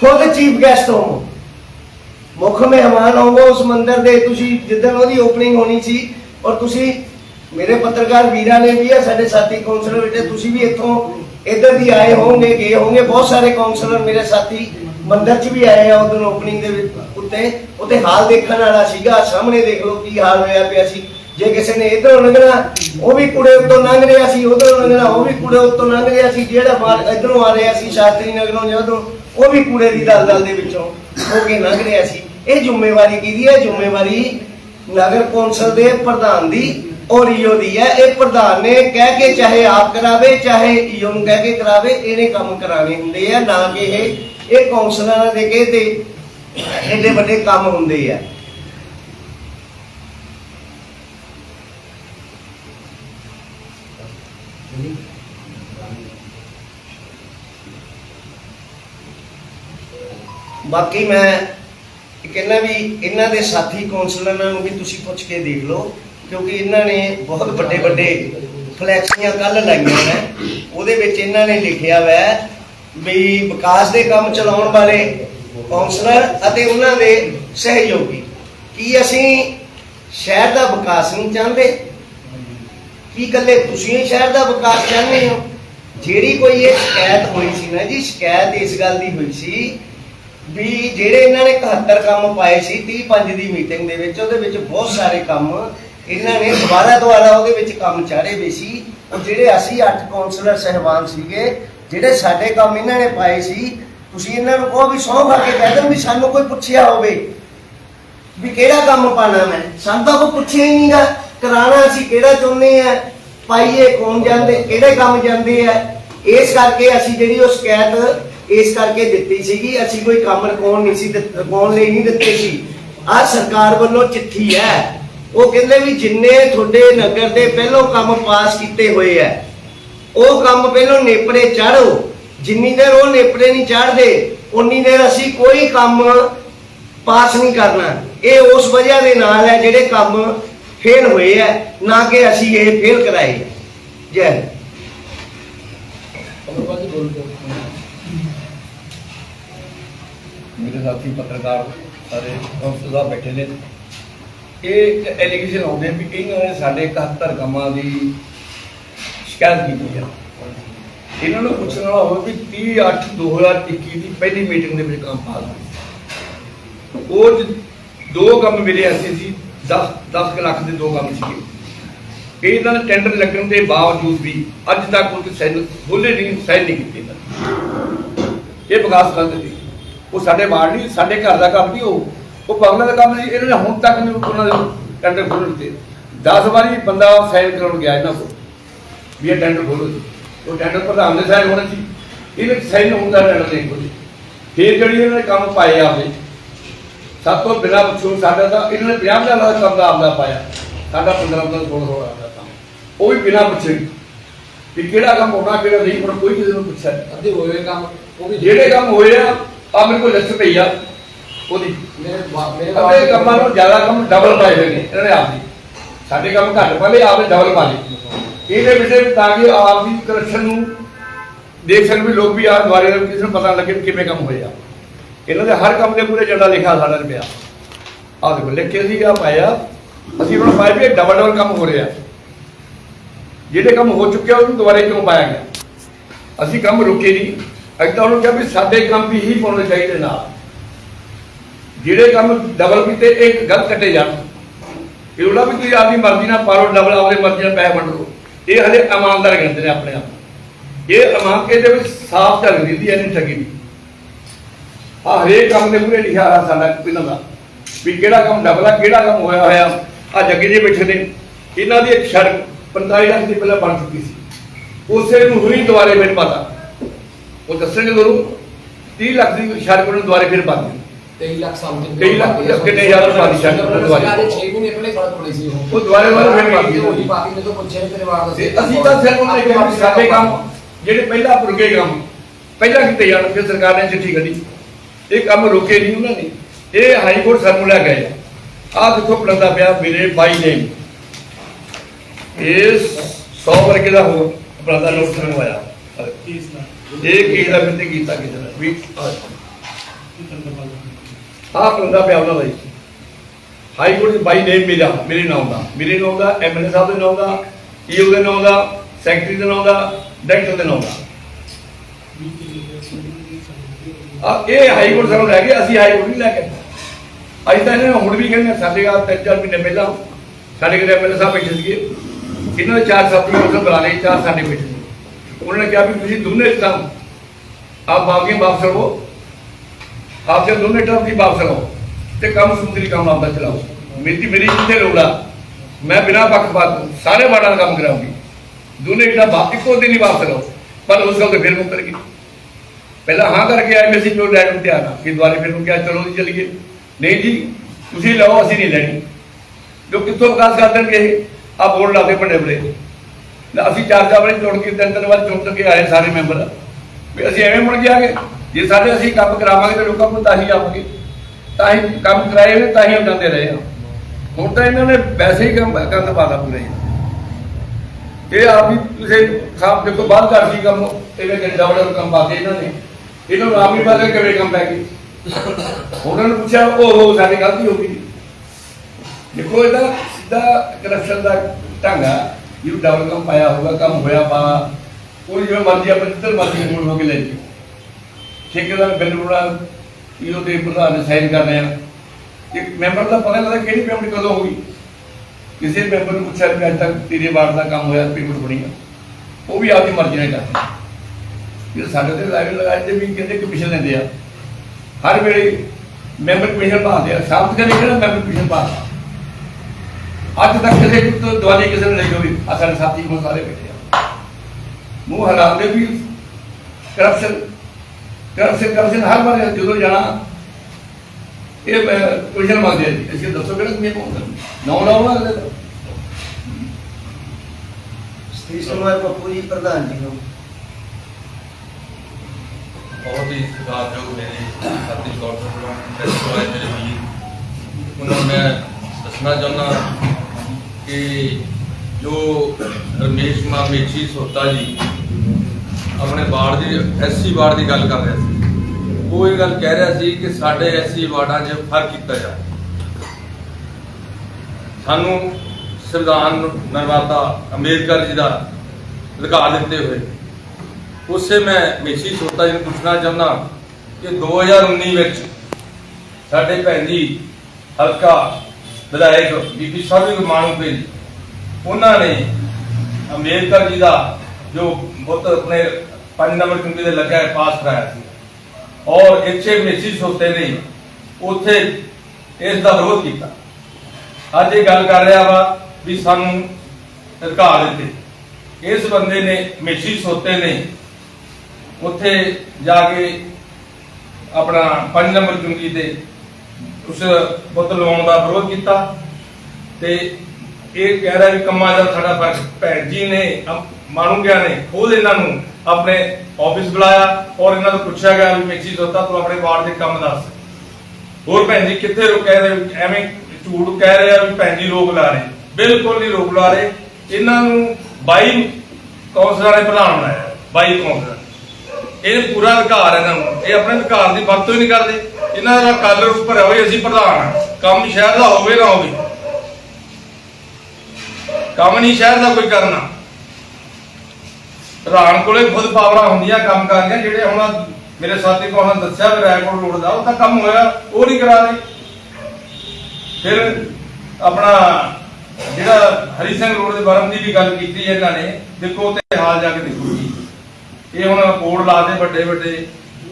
ਖੁਦ ਚੀਫ ਗੈਸਟ ਹੋ ਮੁੱਖ ਮਹਿਮਾਨ ਹੋਵੋ ਉਸ ਮੰਦਿਰ ਦੇ, ਤੁਸੀਂ ਜਿੱਦਣ ਉਹਦੀ ਓਪਨਿੰਗ ਹੋਣੀ ਸੀ ਔਰ ਤੁਸੀਂ ਮੇਰੇ ਪੱਤਰਕਾਰ ਵੀਰਾਂ ਨੇ ਵੀ ਆ, ਸਾਡੇ ਸਾਥੀ ਕਾਉਂਸਲਰ ਬੇਟੇ ਤੁਸੀਂ ਵੀ ਇੱਥੋਂ ਇੱਧਰ ਦੀ ਆਏ ਹੋਵੋਗੇ, ਗਏ ਹੋਵੋਗੇ, ਬਹੁਤ ਸਾਰੇ ਕਾਉਂਸਲਰ ਮੇਰੇ ਸਾਥੀ ਮੰਦਿਰ 'ਚ ਵੀ ਆਏ ਆ ਉਦੋਂ ਓਪਨਿੰਗ ਦੇ ਉੱਤੇ ਉੱਤੇ ਹਾਲ ਦੇਖਣ ਵਾਲਾ ਸੀਗਾ, ਸਾਹਮਣੇ ਦੇਖ ਲਓ ਕੀ ਹਾਲ ਹੋਇਆ ਪਿਆ ਸੀ। ਜੇ ਕਿਸੇ ਨੇ ਇਧਰੋਂ ਲੰਘਣਾ, ਉਹ ਵੀ ਕੁੜੇ ਉੱਤੋਂ ਲੰਘ ਰਿਹਾ ਸੀ, ਉਧਰੋਂ ਲੰਘਣਾ, ਉਹ ਵੀ ਕੁੜੇ ਉੱਤੋਂ ਲੰਘ ਰਿਹਾ ਸੀ, ਜਿਹੜਾ ਮਾਰ ਇਧਰੋਂ ਆ ਰਿਹਾ ਸੀ, ਸ਼ਾਸਤਰੀ ਨਗਰੋਂ ਜਦੋਂ, ਉਹ ਵੀ ਕੂੜੇ ਦੀ ਦਲਦਲ ਦੇ ਵਿੱਚੋਂ ਹੋ ਕੇ ਲੰਘ ਰਿਹਾ ਸੀ। ਇਹ ਜ਼ਿੰਮੇਵਾਰੀ ਕਿਹਦੀ ਹੈ? ਜ਼ਿੰਮੇਵਾਰੀ ਨਗਰ ਕੌਂਸਲ ਦੇ ਪ੍ਰਧਾਨ ਦੀ ਔਰ ਈਓ ਦੀ ਹੈ। ਇਹ ਪ੍ਰਧਾਨ ਨੇ ਕਹਿ ਕੇ ਚਾਹੇ ਆਪ ਕਰਾਵੇ, ਚਾਹੇ ਈਓ ਨੂੰ ਕਹਿ ਕੇ ਕਰਾਵੇ, ਇਹਨੇ ਕੰਮ ਕਰਾਣੇ ਹੁੰਦੇ ਆ, ਨਾ ਕਿ ਇਹ ਇਹ ਕੌਂਸਲਰਾਂ ਦੇ ਕਹੇ ਤੇ ਐਡੇ ਵੱਡੇ ਕੰਮ ਹੁੰਦੇ ਆ। ਬਾਕੀ ਮੈਂ ਇਹ ਕਹਿੰਦਾ ਵੀ ਇਹਨਾਂ ਦੇ ਸਾਥੀ ਕੌਂਸਲਰਾਂ ਨੂੰ ਵੀ ਤੁਸੀਂ ਪੁੱਛ ਕੇ ਦੇਖ ਲਓ, ਕਿਉਂਕਿ ਇਹਨਾਂ ਨੇ ਬਹੁਤ ਵੱਡੇ ਵੱਡੇ ਫਲੈਕਸੀਆਂ ਕੱਲ ਲਾਈਆਂ ਨੇ। ਉਹਦੇ ਵਿੱਚ ਇਹਨਾਂ ਨੇ ਲਿਖਿਆ ਹੋਇਆ ਵੀ ਵਿਕਾਸ ਦੇ ਕੰਮ ਚਲਾਉਣ ਵਾਲੇ ਕੌਂਸਲਰ ਅਤੇ ਉਹਨਾਂ ਦੇ ਸਹਿਯੋਗੀ। ਕੀ ਅਸੀਂ ਸ਼ਹਿਰ ਦਾ ਵਿਕਾਸ ਨਹੀਂ ਚਾਹੁੰਦੇ? ਕੀ ਇਕੱਲੇ ਤੁਸੀਂ ਸ਼ਹਿਰ ਦਾ ਵਿਕਾਸ ਚਾਹੁੰਦੇ ਹੋ? ਜਿਹੜੀ ਕੋਈ ਇਹ ਸ਼ਿਕਾਇਤ ਹੋਈ ਸੀ ਨਾ ਜੀ, ਸ਼ਿਕਾਇਤ ਇਸ ਗੱਲ ਦੀ ਹੋਈ ਸੀ ਵੀ ਜਿਹੜੇ ਇਹਨਾਂ ਨੇ 71 ਕੰਮ ਪਾਏ ਸੀ 30 ਪੰਜ ਦੀ ਮੀਟਿੰਗ ਦੇ ਵਿੱਚ, ਉਹਦੇ ਵਿੱਚ ਬਹੁਤ ਸਾਰੇ ਕੰਮ ਇਹਨਾਂ ਨੇ ਦੁਬਾਰਾ ਦੁਬਾਰਾ ਉਹਦੇ ਵਿੱਚ ਕੰਮ ਚਾੜੇ ਵੀ ਸੀ। ਉਹ ਜਿਹੜੇ ਅਸੀਂ 8 ਕਾਉਂਸਲਰ ਸਹਿਬਾਨ ਸੀਗੇ, ਜਿਹੜੇ ਸਾਡੇ ਕੰਮ ਇਹਨਾਂ ਨੇ ਪਾਏ ਸੀ, ਤੁਸੀਂ ਇਹਨਾਂ ਨੂੰ ਕਹੋ ਵੀ ਸਹੁੰ ਖਾ ਕੇ ਕਹਿ ਦੇਣ ਵੀ ਸਾਨੂੰ ਕੋਈ ਪੁੱਛਿਆ ਹੋਵੇ ਵੀ ਕਿਹੜਾ ਕੰਮ ਪਾਣਾ ਮੈਂ। ਸਾਨੂੰ ਤਾਂ ਕੋਈ ਪੁੱਛਿਆ ਹੀ ਨਹੀਂਗਾ ਕਰਾਣਾ ਅਸੀਂ ਕਿਹੜਾ ਚਾਹੁੰਦੇ ਆ, ਪਾਈਏ ਕੌਣ ਜਾਂਦੇ, ਕਿਹੜੇ ਕੰਮ ਜਾਂਦੇ ਆ। ਇਸ ਕਰਕੇ ਅਸੀਂ ਜਿਹੜੀ ਉਹ ਸ਼ਿਕਾਇਤ ਇਸ ਕਰਕੇ ਦਿੱਤੀ ਸੀਗੀ, ਅਸੀਂ ਕੋਈ ਕੰਮ ਰਕਾਉਣ ਨਹੀਂ ਸੀ ਦਿੱਤ- ਰਕਾਉਣ ਲਈ ਨਹੀਂ ਦਿੱਤੇ ਸੀ। ਆ ਸਰਕਾਰ ਵੱਲੋਂ ਚਿੱਠੀ ਹੈ। ਉਹ ਕਹਿੰਦੇ ਵੀ ਜਿੰਨੇ ਤੁਹਾਡੇ ਨਗਰ ਦੇ ਪਹਿਲੋਂ ਕੰਮ ਪਾਸ ਕੀਤੇ ਹੋਏ ਆ ਉਹ ਕੰਮ ਪਹਿਲੋਂ ਨੇਪਰੇ ਚਾੜੋ ਜਿੰਨੀ ਦੇਰ ਉਹ ਨੇਪਰੇ ਨਹੀਂ ਚਾੜਦੇ ਉਨੀ ਦੇਰ ਅਸੀਂ ਕੋਈ ਕੰਮ ਪਾਸ ਨਹੀਂ ਕਰਨਾ। ਇਹ ਉਸ ਵਜ੍ਹਾ ਦੇ ਨਾਲ ਹੈ ਜਿਹੜੇ ਕੰਮ ਫੇਲ ਹੋਏ ਆ ਨਾ ਕਿ ਅਸੀਂ ਇਹ ਫੇਲ ਕਰਾਏ। ਆ। ਜੈ ਮੇਰੇ ਸਾਥੀ ਪੱਤਰਕਾਰ ਸਾਰੇ ਕੌਂਸਲ ਸਾਹਿਬ ਬੈਠੇ ਨੇ। ਇਹ ਐਲੀਗੇਸ਼ਨ ਆਉਂਦੇ ਵੀ ਇਹਨਾਂ ਨੇ ਸਾਡੇ 71 ਕੰਮਾਂ ਦੀ ਸ਼ਿਕਾਇਤ ਕੀਤੀ ਹੈ ਇਹਨਾਂ ਨੂੰ ਪੁੱਛਣ ਵਾਲਾ ਹੋਵੇ ਵੀ 30 8 2021 ਦੀ ਪਹਿਲੀ ਮੀਟਿੰਗ ਦੇ ਵਿੱਚ ਕੰਮ ਪਾਸ ਉਹ ਦੋ ਕੰਮ ਮੇਰੇ ਐਸੇ ਸੀ 10 10 ਲੱਖ ਦੇ ਦੋ ਕੰਮ ਸੀਗੇ। ਇਹਨਾਂ ਦੇ ਟੈਂਡਰ ਲੱਗਣ ਦੇ ਬਾਵਜੂਦ ਵੀ ਅੱਜ ਤੱਕ ਉਹ ਸੈਨ ਖੋਲੇ ਨਹੀਂ ਸਾਈਨ ਨਹੀਂ ਕੀਤੇ ਇਹ ਵਿਕਾਸ ਕਰਦੇ ਸੀ ਉਹ ਸਾਡੇ ਬਾੜ ਨਹੀਂ ਸਾਡੇ ਘਰ ਦਾ ਕੰਮ ਨਹੀਂ ਉਹ। ਉਹ ਪਬਲਿਕ ਦਾ ਕੰਮ ਨਹੀਂ ਇਹਨਾਂ ਨੇ ਹੁਣ ਤੱਕ ਨਹੀਂ ਉਹਨਾਂ ਦੇ ਟੈਂਡਰ ਖੋਲ੍ਹਣ ਦਿੱਤੇ। 10 ਵਾਰੀ ਬੰਦਾ ਸਾਈਨ ਕਰਾਉਣ ਗਿਆ ਇਹਨਾਂ ਕੋਲ ਵੀ ਇਹ ਟੈਂਡਰ ਖੋਲੋ ਜੀ। ਉਹ ਟੈਂਡਰ ਪ੍ਰਧਾਨ ਦੇ ਸਾਈਨ ਹੋਣਾ ਸੀ। ਇਹਨੇ ਸਾਈਨ ਹੁੰਦਾ ਟੈਂਡਰ ਨਹੀਂ ਖੋਲ੍ਹੇ। ਫਿਰ ਜਿਹੜੀ ਇਹਨਾਂ ਨੇ ਕੰਮ ਪਾਏ ਆਪਦੇ ਸਭ ਤੋਂ ਬਿਨਾਂ ਪੁੱਛੋ ਸਾਡਾ ਤਾਂ ਇਹਨਾਂ ਨੇ 50 ਹਜ਼ਾਰ ਦਾ ਕੰਮ ਦਾ ਆਪਦਾ ਪਾਇਆ। ਸਾਡਾ 15 ਤੋਂ 16 ਹੋ ਦਾ ਕੰਮ। ਉਹ ਵੀ ਬਿਨਾਂ ਪੁੱਛੇ। ਵੀ ਕਿਹੜਾ ਕੰਮ ਹੋਣਾ ਕਿਹੜਾ ਨਹੀਂ ਹੋਣਾ ਕੋਈ ਕਿਸੇ ਨੂੰ ਪੁੱਛਿਆ। ਅੱਧੇ ਹੋਏ ਕੰਮ ਉਹ ਵੀ ਜਿਹੜੇ ਕੰਮ ਹੋਏ ਆ ਆ ਮੇਰੇ ਕੋਲ ਲਿਸਟ ਪਈ ਆ। ਉਹਦੀ। ਮੇਰੇ ਮੇਰੇ ਅੱਧੇ ਕੰਮਾਂ ਨੂੰ ਜ਼ਿਆਦਾ ਕੰਮ ਡਬਲ ਪਾਏ ਹੋਏ ਨੇ ਇਹਨਾਂ ਨੇ ਆਪ ਦੀ ਸਾਡੇ ਕੰਮ ਘੱਟ ਪਾਲੇ ਆਪਦੇ ਡਬਲ ਪਾ ਲਏ। ਇਹਦੇ ਵਿੱਚ ਤਾਂ ਕਿ ਆਪ ਦੀ ਕਰਪਸ਼ਨ ਨੂੰ ਦੇਖ ਸਕਣ ਵੀ ਲੋਕ ਵੀ ਆ ਦੁਆਰੇ ਦਾ ਕਿਸੇ ਨੂੰ ਪਤਾ ਲੱਗੇ ਕਿਵੇਂ ਕੰਮ ਹੋਇਆ ਇਹਨਾਂ ਦੇ ਹਰ ਕੰਮ ਦੇ ਪੂਰੇ ਏਜੰਡਾ ਲਿਖਿਆ ਸਾਡਾ ਨੇ ਪਿਆ। ਆਹ ਦੇਖੋ ਲਿਖ ਕੇ ਅਸੀਂ ਆ। ਪਾਇਆ ਅਸੀਂ ਉਹਨਾਂ ਪਾਇਆ ਵੀ ਡਬਲ ਡਬਲ ਕੰਮ ਹੋ ਰਿਹਾ ਜਿਹੜੇ ਕੰਮ ਹੋ ਚੁੱਕੇ ਆ ਉਹਨੂੰ ਦੁਬਾਰੇ ਕਿਉਂ ਪਾਇਆ ਗਿਆ? ਅਸੀਂ ਕੰਮ ਰੁਕੇ ਨਹੀਂ ਅਸੀਂ ਤਾਂ ਉਹਨੂੰ ਕਿਹਾ ਵੀ ਸਾਡੇ ਕੰਮ ਵੀ ਹੀ ਪਾਉਣੇ ਚਾਹੀਦੇ ਨਾਲ। ਜਿਹੜੇ ਕੰਮ ਡਬਲ ਕੀਤੇ, ਇਹ ਗਲਤ ਕੱਟੇ ਜਾਣ। ਇਹ ਉਹਦਾ ਵੀ ਤੁਸੀਂ ਆਪਦੀ ਮਰਜ਼ੀ ਨਾਲ ਪਾਰੋ ਡਬਲ ਆਪਣੀ ਮਰਜ਼ੀ ਨਾਲ ਪੈਸੇ ਵੰਡ ਲਓ। ਇਹ ਹਲੇ ਇਮਾਨਦਾਰ ਕਹਿੰਦੇ ਨੇ ਆਪਣੇ ਆਪ। ਇਹ ਇਮਾਨ ਇਹਦੇ ਵਿੱਚ ਸਾਫ਼ ਝਲਕ ਦਿੰਦੀ ਹੈ ਨਹੀਂ ਠੱਗੀ ਦੀ ਆ ਹਰੇਕ ਕੰਮ ਦੇ ਮੂਰੇ ਲਿਖਿਆ ਹੋਇਆ ਸਾਡਾ ਇਹਨਾਂ ਦਾ। ਵੀ ਕਿਹੜਾ ਕੰਮ ਡਬਲ ਆ, ਕਿਹੜਾ ਕੰਮ ਹੋਇਆ ਹੋਇਆ ਆ ਜੱਗੇ ਜੀ ਬੈਠੇ ਨੇ। ਇਹਨਾਂ ਦੀ ਇੱਕ ਸੜਕ 45 ਲੱਖ ਦੀ ਪਹਿਲਾਂ ਬਣ ਚੁੱਕੀ ਸੀ। ਉਸੇ ਨੂੰ ਹੁਣੀ ਦੁਬਾਰੇ ਫਿਰ ਪਤਾ। ਉਹ ਦੱਸਣਗੇ ਤੁਹਾਨੂੰ 30 ਲੱਖ ਦੀ ਸੜਕ ਨੂੰ ਦੁਬਾਰੇ ਫਿਰ ਦਿੱਤੀ 23 ਲੱਖ ਸਮਥਿੰਗ ਤੇਈ ਲੱਖ ਕਿੰਨੇ ਹਜ਼ਾਰ ਰੁਪਏ ਦੀ। ਸਰਕਾਰ ਨੇ 6 ਮਹੀਨੇ ਪਹਿਲੇ ਫ਼ਰਕ ਪੜੀ ਸੀ ਉਹ। ਦੁਬਾਰੇ ਦੁਬਾਰੇ ਫਿਰ ਪਾ ਦਿੱਤੀ। ਉਹਦੀ ਬਾਕੀ ਨੇ ਤਾਂ ਪੁੱਛਿਆ ਨੀ ਤੇਰੇ ਵਾਰ ਦਾ ਤੇ ਅਸੀਂ ਤਾਂ ਸਿਰਫ ਉਹਨੇ ਕਿਹਾ ਵੀ ਸਾਡੇ ਕੰਮ ਜਿਹੜੇ ਪਹਿਲਾਂ ਪੁਰਗੇ ਕੰਮ ਪਹਿਲਾਂ ਕੀਤੇ ਜਾਣ ਫਿਰ ਸਰਕਾਰ ਨੇ ਚਿੱਠੀ ਕੱਢੀ। ਇਹ ਕੰਮ ਰੋਕੇ ਨਹੀਂ ਉਹਨਾਂ ਨੇ। ਇਹ ਹਾਈ ਕੋਰਟ ਸਾਨੂੰ ਲੈ ਗਏ ਆਹ ਦੇਖੋ ਪਲੰਦਾ ਪਿਆ ਮੇਰੇ ਬਾਈ ਨੇ। ਇਹ 100 ਵਰਗੇ ਦਾ ਹੋ ਪਲੰਦਾ ਨੋਟ ਬਣਵਾਇਆ ਇਹ ਕੀ ਦਾ ਫਿਰ ਕੀਤਾ ਕਿਸੇ ਨੇ ਵੀ ਆਹ ਪਲੰਦਾ ਪਿਆ ਉਹਨਾਂ ਦਾ ਜੀ। ਹਾਈ ਕੋਰਟ ਦੇ ਬਾਈ ਨੇਮ ਮੇਰਾ ਮੇਰੇ ਨਾਮ ਦਾ। ਮੇਰੇ ਨਾਮ ਦਾ ਐਮਐਲਏ ਸਾਹਿਬ ਦੇ ਨਾਮ ਦਾ ਈਓ ਦੇ ਨਾਮ ਦਾ, ਸੈਕਟਰੀ ਦੇ ਨਾਮ ਦਾ, ਡਾਇਰੈਕਟਰ ਦੇ ਨਾਮ ਦਾ। ਆ, ਇਹ ਹਾਈ ਕੋਰਟ ਸਾਨੂੰ ਲੈ ਗਏ, ਅਸੀਂ ਹਾਈ ਕੋਰਟ ਨਹੀਂ ਲੈ ਕੇ ਅੱਜ ਤਾਂ ਇਹਨਾਂ ਨੇ ਹੁਣ ਵੀ ਕਹਿੰਦੇ ਸਾਡੇ ਆ ਤਿੰਨ ਚਾਰ ਮਹੀਨੇ ਪਹਿਲਾਂ, ਸਾਡੇ ਕੋਲ ਐਮਐਲਏ ਸਾਹਿਬ ਬੈਠੇ ਸੀਗੇ। ਇਹਨਾਂ ਦੇ ਚਾਰ ਸਾਥੀ ਉਹਨਾਂ ਬੁਲਾ ਲਏ, ਚਾਰ ਸਾਡੇ ਬੈਠੇ। ਉਹਨਾਂ ਨੇ ਕਿਹਾ ਵੀ ਤੁਸੀਂ ਦੋਨੇ ਕੰਮ ਆਪ ਬਾਗੇ ਵਾਪਸ ਲਵੋ ਆਪ ਜੇ ਦੋਨੇ ਟਰਮ ਦੀ ਵਾਪਸ ਲਓ ਤੇ ਕੰਮ ਸੁੰਦਰੀ ਕੰਮ ਆਪਦਾ ਚਲਾਓ। ਮੇਰੀ ਮੇਰੀ ਜਿੱਥੇ ਲੋੜ ਆ, ਮੈਂ ਬਿਨਾਂ ਪੱਖਪਾਤ ਤੋਂ ਸਾਰੇ ਵਾਰਡਾਂ ਦਾ ਕੰਮ ਕਰਾਉਂਗੀ ਦੋਨੇ ਜਿਹੜਾ ਬਾਪ ਇੱਕੋ ਦਿਨ ਹੀ ਵਾਪਸ ਲਓ ਪਰ ਉਸ ਗੱਲ ਤੇ ਫਿਰ ਮੁੱਕਰ ਗਈ। ਪਹਿਲਾਂ ਹਾਂ ਕਰਕੇ ਆਏ ਮੈਂ ਸੀ ਜੋ ਲੈਣ ਨੂੰ ਤਿਆਰ ਆ ਕਿ ਦੁਆਰੇ ਫਿਰ ਨੂੰ ਕਿਹਾ, ਚਲੋ ਜੀ, ਚਲੀਏ। ਨਹੀਂ ਜੀ, ਤੁਸੀਂ ਲਓ, ਅਸੀਂ ਨਹੀਂ ਲੈਣੀ। ਜੋ ਕਿੱਥੋਂ ਵਿਕਾਸ ਕਰ ਦੇਣਗੇ ਆ ਬੋਰਡ ਲਾਦੇ ਵੱਡੇ ਵੱਡੇ ਨਾ ਅਸੀਂ ਚਾਰ ਚਾਰ ਵਾਰੀ ਚੁਣ ਕੇ ਤਿੰਨ ਤਿੰਨ ਵਾਰ ਚੁਣ ਕੇ ਆਏ ਸਾਰੇ ਮੈਂਬਰ। ਵੀ ਅਸੀਂ ਐਵੇਂ ਮੁੜ ਜਾਗੇ। ਜੇ ਸਾਡੇ ਅਸੀਂ ਕੰਮ ਕਰਾਵਾਂਗੇ ਤੇ ਲੋਕਾਂ ਨੂੰ ਤਾਂ ਹੀ ਆਵਾਂਗੇ। ਤਾਂ ਹੀ ਕੰਮ ਕਰਾਏ ਨੇ ਤਾਂ ਹੀ ਉਹ ਜਾਂਦੇ ਰਹੇ ਆ। ਹੁਣ ਤਾਂ ਇਹਨਾਂ ਨੇ ਵੈਸੇ ਹੀ ਕੰਮ ਗੰਦ ਪਾਦਾ ਪੂਰਾ ਇਹ ਆਪ ਹੀ ਤੁਸੀਂ ਸਾਹਬ ਦੇਖੋ, ਬਾਹਰ ਕਰਦੀ ਕੰਮ ਇਹਨੇ ਕਿ ਡਬਲ ਕੰਮ ਪਾਤੇ ਇਹਨਾਂ ਨੇ। ਇਹਨਾਂ ਨੂੰ ਆਪ ਹੀ ਪਤਾ ਕਿਵੇਂ ਕੰਮ ਪੈ ਗਈ ਉਹਨਾਂ ਨੂੰ ਪੁੱਛਿਆ, ਉਹ ਹੋ, ਸਾਡੀ ਗਲਤੀ ਹੋ ਗਈ। ਦੇਖੋ, ਇਹਦਾ ਸਿੱਧਾ ਕਰਪਸ਼ਨ ਦਾ ਢੰਗ ਆ। ਇਹ ਡਬਲ ਕੰਮ ਪਾਇਆ ਹੋਊਗਾ, ਕੰਮ ਹੋਇਆ ਪਾ। ਉਹ ਜਿਵੇਂ ਮਰਜ਼ੀ ਆਪਾਂ ਜਿੱਧਰ ਮਰਜ਼ੀ ਮੂਲ ਹੋ ਕੇ ਲੈ ਜੀ ਠੇਕੇਦਾਰ ਬਿੱਲ ਬਣਾ ਇਹ ਉਹਦੇ ਪ੍ਰਧਾਨ ਨੇ ਸਾਈਨ ਕਰਨੇ ਆ। ਇੱਕ ਮੈਂਬਰ ਦਾ ਪਤਾ ਲੱਗਦਾ ਕਿਹੜੀ ਪੇਮੈਂਟ ਕਦੋਂ ਹੋਈ ਕਿਸੇ ਮੈਂਬਰ ਨੂੰ ਪੁੱਛਿਆ ਕਿ ਅੱਜ ਤੱਕ ਤੇਰੇ ਵਾਰ ਦਾ ਕੰਮ ਹੋਇਆ ਪੇਮੈਂਟ ਬਣੀ ਆ। ਉਹ ਵੀ ਆਪਦੀ ਮਰਜ਼ੀ ਨਾਲ ਕਰਦੇ। ਇਹ ਸਾਡੇ ਤੇ ਲਾਈਨ ਲਗਾਏ ਤੇ ਵੀ ਕਹਿੰਦੇ ਕਮਿਸ਼ਨ ਲੈਂਦੇ ਆ। ਹਰ ਵੇਲੇ ਮੈਂਬਰ ਕਮਿਸ਼ਨ ਪਾਉਂਦੇ ਆ। ਸਾਬਤ ਕਰੇ ਕਿਹੜਾ ਮੈਂਬਰ ਕਮਿਸ਼ਨ ਪਾਉਂਦਾ ਅੱਜ ਤੱਕ ਕਿਸੇ ਤੋਂ ਦਵਾਈ ਕਿਸੇ ਨੇ ਲਈ ਹੋਈ। ਆ ਸਾਡੇ ਸਾਥੀ ਹੁਣ ਸਾਰੇ ਬੈਠੇ ਆ। ਮੂੰਹ ਹਲਾਉਂਦੇ ਵੀ ਕਰਪਸ਼ਨ ਕਰਪਸ਼ਨ ਕਰਪਸ਼ਨ ਹਰ ਵਾਰ ਜਦੋਂ ਜਾਣਾ ਇਹ ਕਮਿਸ਼ਨ ਮੰਗਦੇ ਆ ਜੀ। ਅਸੀਂ ਦੱਸੋ ਕਿਹੜਾ ਕਮਿਸ਼ਨ ਮੰਗਦੇ ਨੌ ਨੌ ਨਾ ਅਗਲੇ ਦਾ ਸਤੀਸ਼ ਕੁਮਾਰ ਪੱਪੂ ਜੀ ਪ੍ਰਧਾਨ ਜੀ ਨੂੰ। ਬਹੁਤ ਹੀ ਸਤਿਕਾਰਯੋਗ ਮੇਰੇ ਸਾਥੀ ਹੈ ਮੇਰੇ ਵੀਰ ਉਹਨਾਂ ਨੂੰ ਮੈਂ ਦੱਸਣਾ ਚਾਹੁੰਦਾ ਕਿ ਜੋ ਰਮੇਸ਼ ਕੁਮਾਰ ਮੇਚੀ ਸੋਤਾ ਜੀ ਆਪਣੇ ਵਾਰਡ ਦੀ, ਐਸਸੀ ਵਾਰਡ ਦੀ ਗੱਲ ਕਰ ਰਿਹਾ ਸੀ। ਉਹ ਇਹ ਗੱਲ ਕਹਿ ਰਿਹਾ ਸੀ ਕਿ ਸਾਡੇ ਐਸਸੀ ਵਾਰਡਾਂ 'ਚ ਫ਼ਰਕ ਕੀਤਾ ਜਾ ਸਾਨੂੰ ਸੰਵਿਧਾਨ ਨਿਰਮਾਤਾ ਅੰਬੇਦਕਰ ਜੀ ਦਾ ਅਧਿਕਾਰ ਦਿੱਤੇ ਹੋਏ। ਉਸੇ ਮੈਂ ਮੇਸ਼ੀ ਸੋਤਾ ਜੀ ਨੂੰ ਪੁੱਛਣਾ ਚਾਹੁੰਦਾ ਕਿ 2019 ਵਿੱਚ ਸਾਡੇ ਭੈਣ ਜੀ ਹਲਕਾ ਵਿਧਾਇਕ ਬੀਬੀ ਸਰਵਿਕ ਮਾਨੂਪੇ ਜੀ ਉਹਨਾਂ ਨੇ ਅੰਬੇਦਕਰ ਜੀ ਦਾ ਜੋ ਬੁੱਤ ਆਪਣੇ ਪੰਜ ਨੰਬਰ ਚੁੰਗੀ ਦੇ ਲੱਗਾ ਹੈ, ਪਾਸ ਕਰਾਇਆ ਸੀ। ਔਰ ਇੱਥੇ ਮੇਸੀ ਸੋਤੇ ਨੇ, ਉੱਥੇ ਇਸ ਦਾ ਵਿਰੋਧ ਕੀਤਾ। ਅੱਜ ਇਹ ਗੱਲ ਕਰ ਰਿਹਾ ਵਾ ਵੀ ਸਾਨੂੰ ਅਧਿਕਾਰ ਦਿੱਤੇ। ਇਸ ਬੰਦੇ ਨੇ ਮੇਸੀ ਸੋਤੇ ਨੇ, ਉੱਥੇ ਜਾ ਕੇ ਆਪਣਾ ਪੰਜ ਨੰਬਰ ਚੁੰਗੀ ਤੇ ਉਸ ਬੁੱਤ ਲਵਾਉਣ ਦਾ ਵਿਰੋਧ ਕੀਤਾ ਤੇ ਇਹ ਕਹਿ ਰਿਹਾ ਵੀ ਕੰਮਾਂ ਦਾ ਸਾਡਾ ਫ਼ਰਕ ਭੈਣ ਜੀ ਨੇ, ਅਮ- ਨੇ, ਖੁਦ ਇਹਨਾਂ ਨੂੰ ਆਪਣੇ ਆਫਿਸ ਬੁਲਾਇਆ ਔਰ ਇਹਨਾਂ ਤੋਂ ਪੁੱਛਿਆ ਗਿਆ ਵੀ ਮੇਚੀ ਦੋਤਾ ਤੂੰ ਆਪਣੇ ਵਾਰਡ ਦੇ ਕੰਮ ਦੱਸ। ਹੋਰ ਭੈਣ ਜੀ ਕਿੱਥੇ ਰੁਕ ਕਹਿ ਰਹੇ ਐਵੇਂ ਝੂਠ ਕਹਿ ਰਹੇ ਆ ਵੀ ਭੈਣ ਜੀ ਰੋਕ ਲਾ ਰਹੇ। ਬਿਲਕੁਲ ਨਹੀਂ ਰੋਕ ਲਾ ਰਹੇ। ਇਹਨਾਂ ਨੂੰ 22 ਕੌਂਸਲਰਾਂ ਨੇ ਪ੍ਰਧਾਨ ਬਣਾਇਆ 22 ਕੌਂਸਲਰ। ਇਹ ਪੂਰਾ ਅਧਿਕਾਰ ਹੈ ਇਹਨਾਂ ਨੂੰ। ਇਹ ਆਪਣੇ ਅਧਿਕਾਰ ਦੀ ਵਰਤੋਂ ਹੀ ਨਹੀਂ ਕਰਦੇ। ਇਹਨਾਂ ਦਾ ਕਾਲਰ ਉੱਪਰ ਹੋਏ ਅਸੀਂ ਪ੍ਰਧਾਨ ਹਾਂ। ਕੰਮ ਸ਼ਹਿਰ ਦਾ ਹੋਵੇ ਨਾ ਹੋਵੇ। ਕੰਮ ਨਹੀਂ ਸ਼ਹਿਰ ਦਾ ਕੋਈ ਕਰਨਾ। ਪ੍ਰਧਾਨ ਕੋਲੇ ਖੁਦ ਪਾਵਰਾਂ ਹੁੰਦੀਆਂ ਕੰਮ ਕਰਨੀਆਂ ਜਿਹੜੇ ਹੁਣ ਮੇਰੇ ਸਾਥੀ ਕੋਲ ਹੁਣ ਦੱਸਿਆ ਵੀ ਰੈਕੋਰਡ ਰੋਡ ਦਾ, ਉਹ ਤਾਂ ਕੰਮ ਹੋਇਆ, ਉਹ ਨਹੀਂ ਕਰਾ ਰਹੇ। ਫਿਰ ਆਪਣਾ ਜਿਹੜਾ ਹਰੀ ਸਿੰਘ ਰੋਡ ਦੇ ਬਰਮ ਦੀ ਵੀ ਗੱਲ ਕੀਤੀ ਇਹਨਾਂ ਨੇ, ਦੇਖੋ ਤੇ ਹਾਲ ਜਾ ਕੇ ਦੇਖੋ। ਇਹ ਹੁਣ ਬੋਰਡ ਲਾ ਦੇ ਵੱਡੇ ਵੱਡੇ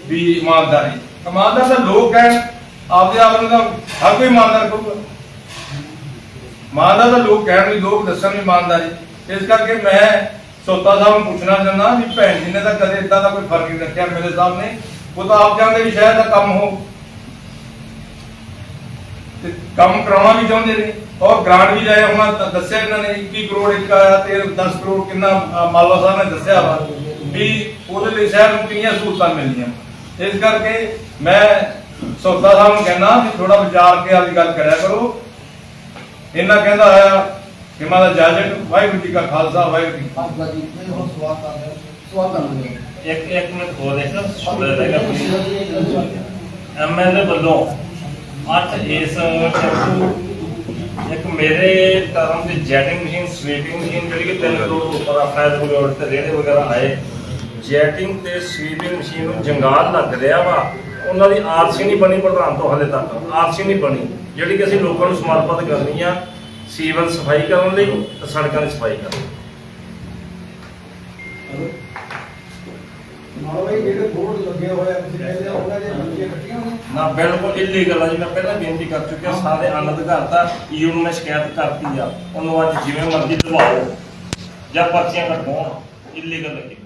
ਵੀ ਇਮਾਨਦਾਰੀ। ਇਮਾਨਦਾਰ ਤਾਂ ਲੋਕ ਕਹਿਣ ਆਪਦੇ ਆਪ ਨੂੰ ਤਾਂ ਹਰ ਕੋਈ ਇਮਾਨਦਾਰ ਕਹੂਗਾ। ਇਮਾਨਦਾਰ ਤਾਂ ਲੋਕ ਕਹਿਣ ਵੀ ਲੋਕ ਦੱਸਣ ਇਮਾਨਦਾਰੀ। ਇਸ ਕਰਕੇ ਮੈਂ ਸੋਤਾ ਸਾਹਿਬ ਨੂੰ ਪੁੱਛਣਾ ਚਾਹੁੰਦਾ ਵੀ ਭੈਣ ਜੀ ਨੇ ਤਾਂ ਕਦੇ ਇਦਾਂ ਦਾ ਕੋਈ ਫ਼ਰਕ ਨਹੀਂ ਰੱਖਿਆ ਮੇਰੇ ਨੇ। ਉਹ ਤਾਂ ਆਪ ਜਾਣਦੇ ਵੀ ਸ਼ਾਇਦ ਦਾ ਕੰਮ ਹੋ। ਤੇ ਕੰਮ ਕਰਾਉਣਾ ਵੀ ਚਾਹੁੰਦੇ ਨੇ। ਔਰ ਗ੍ਰਾਂਟ ਵੀ ਜਾਇਆ ਹੁਣ ਦੱਸਿਆ ਇਹਨਾਂ ਨੇ 21 ਕਰੋੜ ਇੱਕ ਆਇਆ ਤੇ 10 ਕਰੋੜ ਕਿੰਨਾ ਅ, ਮਾਲਵਾ ਸਾਹਿਬ ਨੇ ਦੱਸਿਆ ਵਾ। ਵੀ ਉਹਦੇ ਲਈ ਸ਼ਹਿਰ ਨੂੰ ਕਿੰਨੀਆਂ ਸਹੂਲਤਾਂ ਮਿਲਦੀਆਂ ਇਸ ਕਰਕੇ ਮੈਂ ਸੌਦਾ ਸਾਹਿਬ ਨੂੰ ਕਹਿੰਦਾ ਵੀ ਥੋੜਾ ਵਿਚਾਰ ਕੇ ਆਪਦੀ ਗੱਲ ਕਰਿਆ ਕਰੋ। ਇਹਨਾਂ ਕਹਿੰਦਾ ਹੋਇਆ ਕਿ ਮਾਦਾ ਜਾਜਕ ਵਾਹਿਗੁਰੂ ਜੀ ਕਾ ਖਾਲਸਾ ਵਾਹਿਗੁਰੂ ਜੀ ਕੀ ਸਵਾਲ ਸਵਾਲ ਇੱਕ ਇੱਕ ਮਿੰਟ ਹੋਰ ਇੱਕ ਸੁਣ ਰਹੇਗਾ ਐਮਐਲਏ ਵੱਲੋਂ ਅੱਠ ਇਸ ਟੈਂਪੂ ਇੱਕ ਮੇਰੇ ਟਰਮ ਦੇ ਜੈਟਿੰਗ ਮਸ਼ੀਨ ਸਵੀਪਿੰਗ ਮਸ਼ੀਨ ਜਿਹੜੀ ਕਿ 3 ਕਰੋੜ ਤੋਂ ਉੱਪਰ ਆ ਫਾਇਰ ਬਗੌੜ ਤੇ ਰੇੜੇ ਵਗੈਰਾ ਆਏ। ਜੈਟਿੰਗ ਤੇ ਸਵੀਪਿੰਗ ਮਸ਼ੀਨ ਨੂੰ ਜੰਗਾਲ ਲੱਗ ਰਿਹਾ ਵਾ ਉਹਨਾਂ ਦੀ ਆਰਸੀ ਨਹੀਂ ਬਣੀ ਪ੍ਰਧਾਨ ਤੋਂ ਹਲੇ ਤੱਕ। ਆਰਸੀ ਨਹੀਂ ਬਣੀ। ਜਿਹੜੀ ਕਿ ਅਸੀਂ ਲੋਕਾਂ ਨੂੰ ਸਮਰਪਿਤ ਕਰਨੀ ਆ ਸੀਵਰ ਸਫ਼ਾਈ ਕਰਨ ਲਈ ਤੇ ਸੜਕਾਂ ਦੀ ਸਫ਼ਾਈ ਕਰਨ ਲਈ। ਨਾ ਬਿਲਕੁਲ ਇਲੀਗਲ ਆ ਜੀ। ਮੈਂ ਪਹਿਲਾਂ ਬੇਨਤੀ ਕਰ ਚੁੱਕਿਆ ਸਾਰੇ ਅਨਅਧਿਕਾਰਤਾ ਈਓ ਨੂੰ ਮੈਂ ਸ਼ਿਕਾਇਤ ਕਰਤੀ ਆ। ਉਹਨੂੰ ਅੱਜ ਜਿਵੇਂ ਮਰਜ਼ੀ ਦਬਾਓ ਜਾਂ ਪਰਚੀਆਂ ਕਟਵਾਉਣ ਇਲੀਗਲ ਲੱਗੀ।